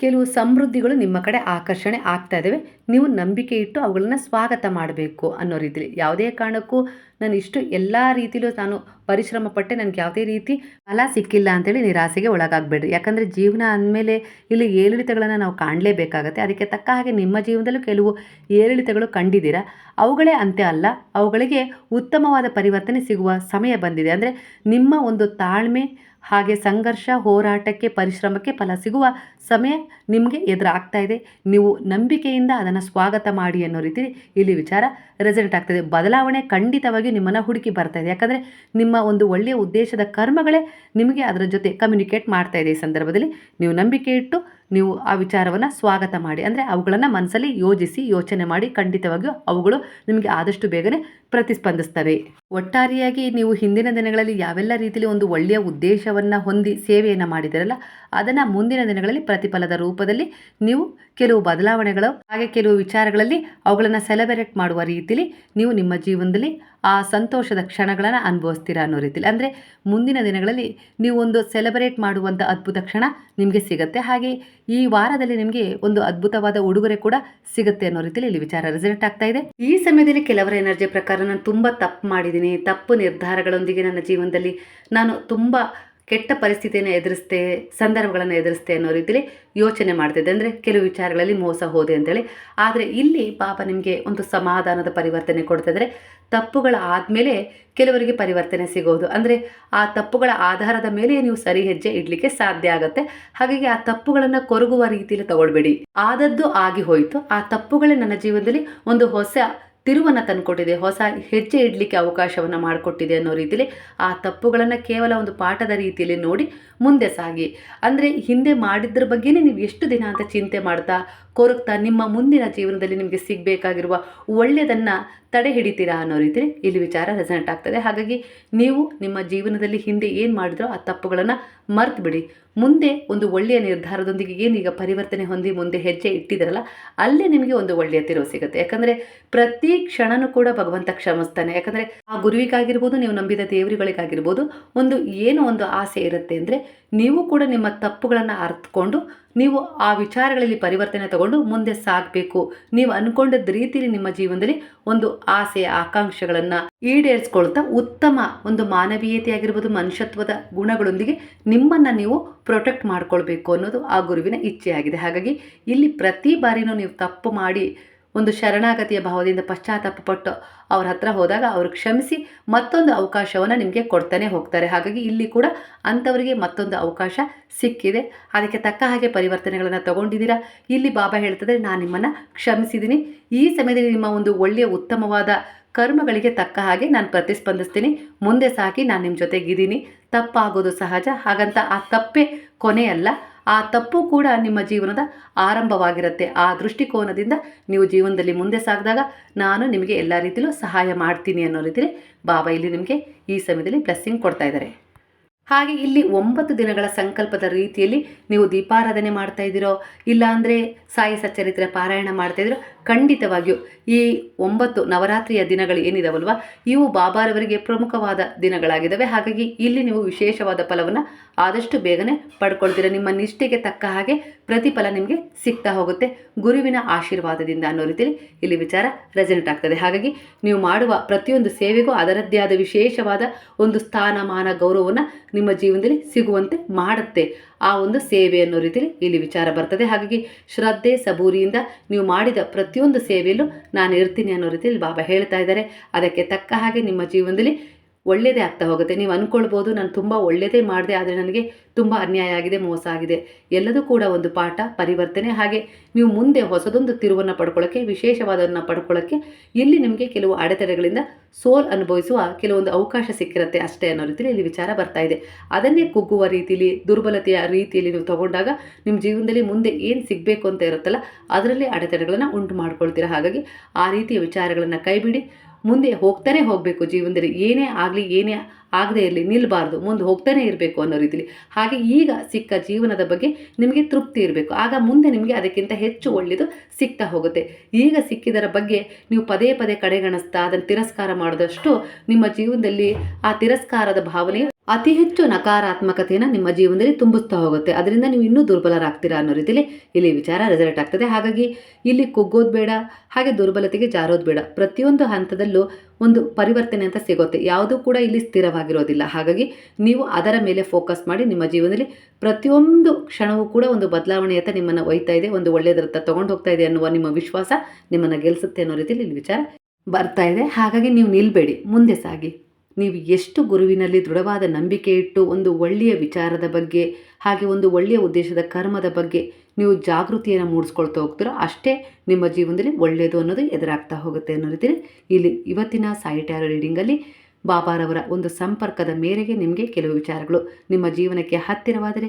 ಕೆಲವು ಸಮೃದ್ಧಿಗಳು ನಿಮ್ಮ ಕಡೆ ಆಕರ್ಷಣೆ ಆಗ್ತಾ ಇದ್ದಾವೆ ನೀವು ನಂಬಿಕೆ ಇಟ್ಟು ಅವುಗಳನ್ನು ಸ್ವಾಗತ ಮಾಡಬೇಕು ಅನ್ನೋ ರೀತಿಯಲ್ಲಿ ಯಾವುದೇ ಕಾರಣಕ್ಕೂ ನಾನು ಇಷ್ಟು ಎಲ್ಲ ರೀತಿಲೂ ನಾನು ಪರಿಶ್ರಮ ಪಟ್ಟೆ ನನಗೆ ಯಾವುದೇ ರೀತಿ ಫಲ ಸಿಕ್ಕಿಲ್ಲ ಅಂತೇಳಿ ನಿರಾಸೆಗೆ ಒಳಗಾಗಬೇಡ್ರಿ. ಯಾಕಂದರೆ ಜೀವನ ಅಂದಮೇಲೆ ಇಲ್ಲಿ ಏರಿಳಿತಗಳನ್ನು ನಾವು ಕಾಣಲೇಬೇಕಾಗತ್ತೆ. ಅದಕ್ಕೆ ತಕ್ಕ ಹಾಗೆ ನಿಮ್ಮ ಜೀವನದಲ್ಲೂ ಕೆಲವು ಏರಿಳಿತಗಳು ಕಂಡಿದ್ದೀರಾ? ಅವುಗಳೇ ಅಂತ್ಯ ಅಲ್ಲ, ಅವುಗಳಿಗೆ ಉತ್ತಮವಾದ ಪರಿವರ್ತನೆ ಸಿಗುವ ಸಮಯ ಬಂದಿದೆ. ಅಂದರೆ ನಿಮ್ಮ ಒಂದು ತಾಳ್ಮೆ, ಹಾಗೆ ಸಂಘರ್ಷ, ಹೋರಾಟಕ್ಕೆ, ಪರಿಶ್ರಮಕ್ಕೆ ಫಲ ಸಿಗುವ ಸಮಯ ನಿಮಗೆ ಎದುರಾಗ್ತಾ ಇದೆ. ನೀವು ನಂಬಿಕೆಯಿಂದ ಅದನ್ನು ಸ್ವಾಗತ ಮಾಡಿ ಅನ್ನೋ ರೀತಿ ಇಲ್ಲಿ ವಿಚಾರ ರೆಸಲ್ಟ್ ಆಗ್ತದೆ. ಬದಲಾವಣೆ ಖಂಡಿತವಾಗಿ ನಿಮ್ಮನ್ನು ಹುಡುಕಿ ಬರ್ತಾ ಇದೆ. ಯಾಕಂದರೆ ನಿಮ್ಮ ಒಂದು ಒಳ್ಳೆಯ ಉದ್ದೇಶದ ಕರ್ಮಗಳೇ ನಿಮಗೆ ಅದರ ಜೊತೆ ಕಮ್ಯುನಿಕೇಟ್ ಮಾಡ್ತಾ ಇದೆ ಈ ಸಂದರ್ಭದಲ್ಲಿ. ನೀವು ನಂಬಿಕೆ ಇಟ್ಟು ನೀವು ಆ ವಿಚಾರವನ್ನು ಸ್ವಾಗತ ಮಾಡಿ. ಅಂದರೆ ಅವುಗಳನ್ನು ಮನಸ್ಸಲ್ಲಿ ಯೋಜಿಸಿ, ಯೋಚನೆ ಮಾಡಿ ಖಂಡಿತವಾಗಿಯೂ ಅವುಗಳು ನಿಮಗೆ ಆದಷ್ಟು ಬೇಗನೆ ಪ್ರತಿಸ್ಪಂದಿಸ್ತವೆ. ಒಟ್ಟಾರೆಯಾಗಿ ನೀವು ಹಿಂದಿನ ದಿನಗಳಲ್ಲಿ ಯಾವೆಲ್ಲ ರೀತಿಯಲ್ಲಿ ಒಂದು ಒಳ್ಳೆಯ ಉದ್ದೇಶವನ್ನು ಹೊಂದಿ ಸೇವೆಯನ್ನು ಮಾಡಿದಿರಲ್ಲ, ಅದನ್ನು ಮುಂದಿನ ದಿನಗಳಲ್ಲಿ ಪ್ರತಿಫಲದ ರೂಪದಲ್ಲಿ ನೀವು ಕೆಲವು ಬದಲಾವಣೆಗಳು ಹಾಗೆ ಕೆಲವು ವಿಚಾರಗಳಲ್ಲಿ ಅವುಗಳನ್ನು ಸೆಲೆಬ್ರೇಟ್ ಮಾಡುವ ರೀತಿಯಲ್ಲಿ ನೀವು ನಿಮ್ಮ ಜೀವನದಲ್ಲಿ ಆ ಸಂತೋಷದ ಕ್ಷಣಗಳನ್ನು ಅನುಭವಿಸ್ತೀರಾ ಅನ್ನೋ ರೀತಿಯಲ್ಲಿ ಅಂದರೆ ಮುಂದಿನ ದಿನಗಳಲ್ಲಿ ನೀವು ಒಂದು ಸೆಲೆಬ್ರೇಟ್ ಮಾಡುವಂಥ ಅದ್ಭುತ ಕ್ಷಣ ನಿಮಗೆ ಸಿಗುತ್ತೆ. ಹಾಗೆ ಈ ವಾರದಲ್ಲಿ ನಿಮಗೆ ಒಂದು ಅದ್ಭುತವಾದ ಉಡುಗೊರೆ ಕೂಡ ಸಿಗುತ್ತೆ ಅನ್ನೋ ರೀತಿಯಲ್ಲಿ ಇಲ್ಲಿ ವಿಚಾರ ರಿಸಲ್ಟ್ ಆಗ್ತಾ ಇದೆ. ಈ ಸಮಯದಲ್ಲಿ ಕೆಲವರ ಎನರ್ಜಿ ಪ್ರಕಾರ ನಾನು ತುಂಬ ತಪ್ಪು ಮಾಡಿದ್ದೀನಿ. ತಪ್ಪು ನಿರ್ಧಾರಗಳೊಂದಿಗೆ ನನ್ನ ಜೀವನದಲ್ಲಿ ನಾನು ತುಂಬ ಕೆಟ್ಟ ಪರಿಸ್ಥಿತಿಯನ್ನು ಎದುರಿಸ್ತೆ, ಸಂದರ್ಭಗಳನ್ನು ಎದುರಿಸ್ತೆ ಅನ್ನೋ ರೀತಿಯಲ್ಲಿ ಯೋಚನೆ ಮಾಡ್ತಿದ್ದೆ. ಅಂದರೆ ಕೆಲವು ವಿಚಾರಗಳಲ್ಲಿ ಮೋಸ ಹೋದೆ ಅಂತೇಳಿ. ಆದರೆ ಇಲ್ಲಿ ಪಾಪ ನಿಮಗೆ ಒಂದು ಸಮಾಧಾನದ ಪರಿವರ್ತನೆ ಕೊಡ್ತಿದ್ರೆ ತಪ್ಪುಗಳ ಆದಮೇಲೆ ಕೆಲವರಿಗೆ ಪರಿವರ್ತನೆ ಸಿಗೋದು. ಅಂದರೆ ಆ ತಪ್ಪುಗಳ ಆಧಾರದ ಮೇಲೆ ನೀವು ಸರಿ ಹೆಜ್ಜೆ ಇಡಲಿಕ್ಕೆ ಸಾಧ್ಯ ಆಗುತ್ತೆ. ಹಾಗಾಗಿ ಆ ತಪ್ಪುಗಳನ್ನು ಕೊರಗುವ ರೀತಿಯಲ್ಲಿ ತಗೊಳ್ಬೇಡಿ. ಆದದ್ದು ಆಗಿ ಹೋಯಿತು. ಆ ತಪ್ಪುಗಳೇ ನನ್ನ ಜೀವನದಲ್ಲಿ ಒಂದು ಹೊಸ ತಿರುವನ್ನು ತಂದುಕೊಟ್ಟಿದೆ, ಹೊಸ ಹೆಜ್ಜೆ ಇಡಲಿಕ್ಕೆ ಅವಕಾಶವನ್ನು ಮಾಡಿಕೊಟ್ಟಿದೆ ಅನ್ನೋ ರೀತಿಯಲ್ಲಿ ಆ ತಪ್ಪುಗಳನ್ನು ಕೇವಲ ಒಂದು ಪಾಠದ ರೀತಿಯಲ್ಲಿ ನೋಡಿ ಮುಂದೆ ಸಾಗಿ. ಅಂದರೆ ಹಿಂದೆ ಮಾಡಿದ್ರ ಬಗ್ಗೆನೇ ನೀವು ಎಷ್ಟು ದಿನ ಅಂತ ಚಿಂತೆ ಮಾಡ್ತಾ ಕೊರಗ್ತಾ ನಿಮ್ಮ ಮುಂದಿನ ಜೀವನದಲ್ಲಿ ನಿಮಗೆ ಸಿಗಬೇಕಾಗಿರುವ ಒಳ್ಳೆಯದನ್ನು ತಡೆ ಹಿಡಿತೀರಾ ಅನ್ನೋ ರೀತಿಯಲ್ಲಿ ಇಲ್ಲಿ ವಿಚಾರ ರೆಸನೆಂಟ್ ಆಗ್ತದೆ. ಹಾಗಾಗಿ ನೀವು ನಿಮ್ಮ ಜೀವನದಲ್ಲಿ ಹಿಂದೆ ಏನು ಮಾಡಿದ್ರೋ ಆ ತಪ್ಪುಗಳನ್ನು ಮರೆತು ಬಿಡಿ ಮುಂದೆ ಒಂದು ಒಳ್ಳೆಯ ನಿರ್ಧಾರದೊಂದಿಗೆ ಏನೀಗ ಪರಿವರ್ತನೆ ಹೊಂದಿ ಮುಂದೆ ಹೆಜ್ಜೆ ಇಟ್ಟಿದ್ರಲ್ಲ, ಅಲ್ಲೇ ನಿಮಗೆ ಒಂದು ಒಳ್ಳೆಯ ತಿರುವು ಸಿಗುತ್ತೆ. ಯಾಕಂದರೆ ಪ್ರತಿ ಕ್ಷಣನೂ ಕೂಡ ಭಗವಂತ ಕ್ಷಮಿಸ್ತಾನೆ. ಯಾಕಂದರೆ ಆ ಗುರುವಿಗಾಗಿರ್ಬೋದು, ನೀವು ನಂಬಿದ ದೇವರುಗಳಿಗಾಗಿರ್ಬೋದು, ಒಂದು ಏನೋ ಒಂದು ಆಸೆ ಇರುತ್ತೆ ಅಂದರೆ ನೀವು ಕೂಡ ನಿಮ್ಮ ತಪ್ಪುಗಳನ್ನು ಅರ್ಥಕೊಂಡು ನೀವು ಆ ವಿಚಾರಗಳಲ್ಲಿ ಪರಿವರ್ತನೆ ತಗೊಂಡು ಮುಂದೆ ಸಾಗಬೇಕು. ನೀವು ಅನ್ಕೊಂಡದ ರೀತಿಯಲ್ಲಿ ನಿಮ್ಮ ಜೀವನದಲ್ಲಿ ಒಂದು ಆಸೆ ಆಕಾಂಕ್ಷೆಗಳನ್ನು ಈಡೇರಿಸ್ಕೊಳ್ತಾ ಉತ್ತಮ ಒಂದು ಮಾನವೀಯತೆ ಆಗಿರ್ಬೋದು ಮನುಷ್ಯತ್ವದ ಗುಣಗಳೊಂದಿಗೆ ನಿಮ್ಮನ್ನು ನೀವು ಪ್ರೊಟೆಕ್ಟ್ ಮಾಡ್ಕೊಳ್ಬೇಕು ಅನ್ನೋದು ಆ ಗುರುವಿನ ಇಚ್ಛೆಯಾಗಿದೆ. ಹಾಗಾಗಿ ಇಲ್ಲಿ ಪ್ರತಿ ಬಾರಿನೂ ನೀವು ತಪ್ಪು ಮಾಡಿ ಒಂದು ಶರಣಾಗತಿಯ ಭಾವದಿಂದ ಪಶ್ಚಾತ್ತಾಪ ಪಟ್ಟು ಅವ್ರ ಹತ್ರ ಹೋದಾಗ ಅವರು ಕ್ಷಮಿಸಿ ಮತ್ತೊಂದು ಅವಕಾಶವನ್ನು ನಿಮಗೆ ಕೊಡ್ತಾನೆ ಹೋಗ್ತಾರೆ. ಹಾಗಾಗಿ ಇಲ್ಲಿ ಕೂಡ ಅಂಥವರಿಗೆ ಮತ್ತೊಂದು ಅವಕಾಶ ಸಿಕ್ಕಿದೆ. ಅದಕ್ಕೆ ತಕ್ಕ ಹಾಗೆ ಪರಿವರ್ತನೆಗಳನ್ನು ತಗೊಂಡಿದ್ದೀರಾ? ಇಲ್ಲಿ ಬಾಬಾ ಹೇಳ್ತದೆ ನಾನು ನಿಮ್ಮನ್ನು ಕ್ಷಮಿಸಿದ್ದೀನಿ. ಈ ಸಮಯದಲ್ಲಿ ನಿಮ್ಮ ಒಂದು ಒಳ್ಳೆಯ ಉತ್ತಮವಾದ ಕರ್ಮಗಳಿಗೆ ತಕ್ಕ ಹಾಗೆ ನಾನು ಪ್ರತಿಸ್ಪಂದಿಸ್ತೀನಿ. ಮುಂದೆ ಸಾಕಿ ನಾನು ನಿಮ್ಮ ಜೊತೆಗಿದ್ದೀನಿ. ತಪ್ಪಾಗೋದು ಸಹಜ. ಹಾಗಂತ ಆ ತಪ್ಪೇ ಕೊನೆಯಲ್ಲ. ಆ ತಪ್ಪು ಕೂಡ ನಿಮ್ಮ ಜೀವನದ ಆರಂಭವಾಗಿರುತ್ತೆ. ಆ ದೃಷ್ಟಿಕೋನದಿಂದ ನೀವು ಜೀವನದಲ್ಲಿ ಮುಂದೆ ಸಾಗಿದಾಗ ನಾನು ನಿಮಗೆ ಎಲ್ಲ ರೀತಿಯಲ್ಲೂ ಸಹಾಯ ಮಾಡ್ತೀನಿ ಅನ್ನೋ ರೀತಿಯಲ್ಲಿ ಬಾಬಾ ಇಲ್ಲಿ ನಿಮಗೆ ಈ ಸಮಯದಲ್ಲಿ ಬ್ಲೆಸ್ಸಿಂಗ್ ಕೊಡ್ತಾ ಇದ್ದಾರೆ. ಹಾಗೆ ಇಲ್ಲಿ ಒಂಬತ್ತು ದಿನಗಳ ಸಂಕಲ್ಪದ ರೀತಿಯಲ್ಲಿ ನೀವು ದೀಪಾರಾಧನೆ ಮಾಡ್ತಾ ಇದ್ದೀರೋ, ಇಲ್ಲಾಂದರೆ ಸಾಯಿ ಸಚ್ಚರಿತ್ರೆ ಪಾರಾಯಣ ಮಾಡ್ತಾ ಇದ್ದೀರೋ ಖಂಡಿತವಾಗಿಯೂ ಈ ಒಂಬತ್ತು ನವರಾತ್ರಿಯ ದಿನಗಳು ಏನಿದಾವಲ್ವ, ಇವು ಬಾಬಾರವರಿಗೆ ಪ್ರಮುಖವಾದ ದಿನಗಳಾಗಿದ್ದಾವೆ ಹಾಗಾಗಿ ಇಲ್ಲಿ ನೀವು ವಿಶೇಷವಾದ ಫಲವನ್ನು ಆದಷ್ಟು ಬೇಗನೆ ಪಡ್ಕೊಳ್ತೀರ. ನಿಮ್ಮ ನಿಷ್ಠೆಗೆ ತಕ್ಕ ಹಾಗೆ ಪ್ರತಿಫಲ ನಿಮಗೆ ಸಿಗ್ತಾ ಹೋಗುತ್ತೆ. ಗುರುವಿನ ಆಶೀರ್ವಾದದಿಂದ ಅನ್ನೋ ರೀತಿಯಲ್ಲಿ ಇಲ್ಲಿ ವಿಚಾರ ರೆಸಿಡೆಂಟ್ ಆಗ್ತದೆ. ಹಾಗಾಗಿ ನೀವು ಮಾಡುವ ಪ್ರತಿಯೊಂದು ಸೇವೆಗೂ ಅದರದ್ದೇ ಆದ ವಿಶೇಷವಾದ ಒಂದು ಸ್ಥಾನಮಾನ ಗೌರವವನ್ನು ನಿಮ್ಮ ಜೀವನದಲ್ಲಿ ಸಿಗುವಂತೆ ಮಾಡುತ್ತೆ. ಆ ಒಂದು ಸೇವೆ ಅನ್ನೋ ರೀತಿಯಲ್ಲಿ ಇಲ್ಲಿ ವಿಚಾರ ಬರ್ತದೆ. ಹಾಗಾಗಿ ಶ್ರದ್ಧೆ ಸಬೂರಿಯಿಂದ ನೀವು ಮಾಡಿದ ಪ್ರತಿಯೊಂದು ಸೇವೆಯಲ್ಲೂ ನಾನು ಇರ್ತೀನಿ ಅನ್ನೋ ರೀತಿಯಲ್ಲಿ ಬಾಬಾ ಹೇಳ್ತಾ ಇದ್ದಾರೆ. ಅದಕ್ಕೆ ತಕ್ಕ ಹಾಗೆ ನಿಮ್ಮ ಜೀವನದಲ್ಲಿ ಒಳ್ಳೆಯದೇ ಆಗ್ತಾ ಹೋಗುತ್ತೆ. ನೀವು ಅಂದ್ಕೊಳ್ಬೋದು ನಾನು ತುಂಬ ಒಳ್ಳೆಯದೇ ಮಾಡಿದೆ, ಆದರೆ ನನಗೆ ತುಂಬ ಅನ್ಯಾಯ ಆಗಿದೆ, ಮೋಸ ಆಗಿದೆ. ಎಲ್ಲದೂ ಕೂಡ ಒಂದು ಪಾಠ, ಪರಿವರ್ತನೆ. ಹಾಗೆ ನೀವು ಮುಂದೆ ಹೊಸದೊಂದು ತಿರುವನ್ನು ಪಡ್ಕೊಳ್ಳೋಕ್ಕೆ ವಿಶೇಷವಾದವನ್ನು ಪಡ್ಕೊಳ್ಳೋಕ್ಕೆ ಇಲ್ಲಿ ನಿಮಗೆ ಕೆಲವು ಅಡೆತಡೆಗಳಿಂದ ಸೋಲ್ ಅನುಭವಿಸುವ ಕೆಲವೊಂದು ಅವಕಾಶ ಸಿಕ್ಕಿರುತ್ತೆ ಅಷ್ಟೇ ಅನ್ನೋ ರೀತಿಯಲ್ಲಿ ಇಲ್ಲಿ ವಿಚಾರ ಬರ್ತಾ ಇದೆ. ಅದನ್ನೇ ಕುಗ್ಗುವ ರೀತಿಯಲ್ಲಿ ದುರ್ಬಲತೆಯ ರೀತಿಯಲ್ಲಿ ನೀವು ತಗೊಂಡಾಗ ನಿಮ್ಮ ಜೀವನದಲ್ಲಿ ಮುಂದೆ ಏನು ಸಿಗಬೇಕು ಅಂತ ಇರುತ್ತಲ್ಲ, ಅದರಲ್ಲಿ ಅಡೆತಡೆಗಳನ್ನು ಉಂಟು ಮಾಡ್ಕೊಳ್ತೀರಾ. ಹಾಗಾಗಿ ಆ ರೀತಿಯ ವಿಚಾರಗಳನ್ನು ಕೈಬಿಡಿ. ಮುಂದೆ ಹೋಗ್ತಾನೆ ಹೋಗಬೇಕು ಜೀವನದಲ್ಲಿ. ಏನೇ ಆಗಲಿ, ಏನೇ ಆಗದೇ ಇರಲಿ ನಿಲ್ಲಬಾರ್ದು ಮುಂದೆ ಹೋಗ್ತಾನೆ ಇರಬೇಕು ಅನ್ನೋ ರೀತಿಲಿ. ಹಾಗೆ ಈಗ ಸಿಕ್ಕ ಜೀವನದ ಬಗ್ಗೆ ನಿಮಗೆ ತೃಪ್ತಿ ಇರಬೇಕು. ಆಗ ಮುಂದೆ ನಿಮಗೆ ಅದಕ್ಕಿಂತ ಹೆಚ್ಚು ಒಳ್ಳೆಯದು ಸಿಗ್ತಾ ಹೋಗುತ್ತೆ. ಈಗ ಸಿಕ್ಕಿದರ ಬಗ್ಗೆ ನೀವು ಪದೇ ಪದೇ ಕಡೆಗಣಿಸ್ತಾ, ಅದನ್ನು ತಿರಸ್ಕಾರ ಮಾಡಿದಷ್ಟು ನಿಮ್ಮ ಜೀವನದಲ್ಲಿ ಆ ತಿರಸ್ಕಾರದ ಭಾವನೆಯು ಅತಿ ಹೆಚ್ಚು ನಕಾರಾತ್ಮಕತೆಯನ್ನು ನಿಮ್ಮ ಜೀವನದಲ್ಲಿ ತುಂಬಿಸ್ತಾ ಹೋಗುತ್ತೆ. ಅದರಿಂದ ನೀವು ಇನ್ನೂ ದುರ್ಬಲರಾಗ್ತೀರಾ ಅನ್ನೋ ರೀತಿಯಲ್ಲಿ ಇಲ್ಲಿ ವಿಚಾರ ರೆಸಲ್ಟ್ ಆಗ್ತದೆ. ಹಾಗಾಗಿ ಇಲ್ಲಿ ಕುಗ್ಗೋದು ಬೇಡ, ಹಾಗೆ ದುರ್ಬಲತೆಗೆ ಜಾರೋದು ಬೇಡ. ಪ್ರತಿಯೊಂದು ಹಂತದಲ್ಲೂ ಒಂದು ಪರಿವರ್ತನೆ ಅಂತ ಸಿಗುತ್ತೆ. ಯಾವುದೂ ಕೂಡ ಇಲ್ಲಿ ಸ್ಥಿರವಾಗಿರೋದಿಲ್ಲ. ಹಾಗಾಗಿ ನೀವು ಅದರ ಮೇಲೆ ಫೋಕಸ್ ಮಾಡಿ ನಿಮ್ಮ ಜೀವನದಲ್ಲಿ ಪ್ರತಿಯೊಂದು ಕ್ಷಣವೂ ಕೂಡ ಒಂದು ಬದಲಾವಣೆಯತ್ತ ನಿಮ್ಮನ್ನು ಒಯ್ತಾ ಇದೆ. ಒಂದು ಒಳ್ಳೆಯದರತ್ತ ತೊಗೊಂಡು ಹೋಗ್ತಾ ಇದೆ ಅನ್ನುವ ನಿಮ್ಮ ವಿಶ್ವಾಸ ನಿಮ್ಮನ್ನು ಗೆಲ್ಲಿಸುತ್ತೆ ಅನ್ನೋ ರೀತಿಯಲ್ಲಿ ಇಲ್ಲಿ ವಿಚಾರ ಬರ್ತಾ ಇದೆ. ಹಾಗಾಗಿ ನೀವು ನಿಲ್ಲಬೇಡಿ ಮುಂದೆ ಸಾಗಿ. ನೀವು ಎಷ್ಟು ಗುರುವಿನಲ್ಲಿ ದೃಢವಾದ ನಂಬಿಕೆ ಇಟ್ಟು ಒಂದು ಒಳ್ಳೆಯ ವಿಚಾರದ ಬಗ್ಗೆ, ಹಾಗೆ ಒಂದು ಒಳ್ಳೆಯ ಉದ್ದೇಶದ ಕರ್ಮದ ಬಗ್ಗೆ ನೀವು ಜಾಗೃತಿಯನ್ನು ಮೂಡಿಸ್ಕೊಳ್ತಾ ಹೋಗ್ತೀರೋ ಅಷ್ಟೇ ನಿಮ್ಮ ಜೀವನದಲ್ಲಿ ಒಳ್ಳೆಯದು ಅನ್ನೋದು ಎದುರಾಗ್ತಾ ಹೋಗುತ್ತೆ ಅನ್ನೋ ರೀತಿಯಲ್ಲಿ ಇಲ್ಲಿ ಇವತ್ತಿನ ಸಾಯಿ ಟ್ಯಾರೋ ರೀಡಿಂಗಲ್ಲಿ ಬಾಬಾರವರ ಒಂದು ಸಂಪರ್ಕದ ಮೇರೆಗೆ ನಿಮಗೆ ಕೆಲವು ವಿಚಾರಗಳು ನಿಮ್ಮ ಜೀವನಕ್ಕೆ ಹತ್ತಿರವಾದರೆ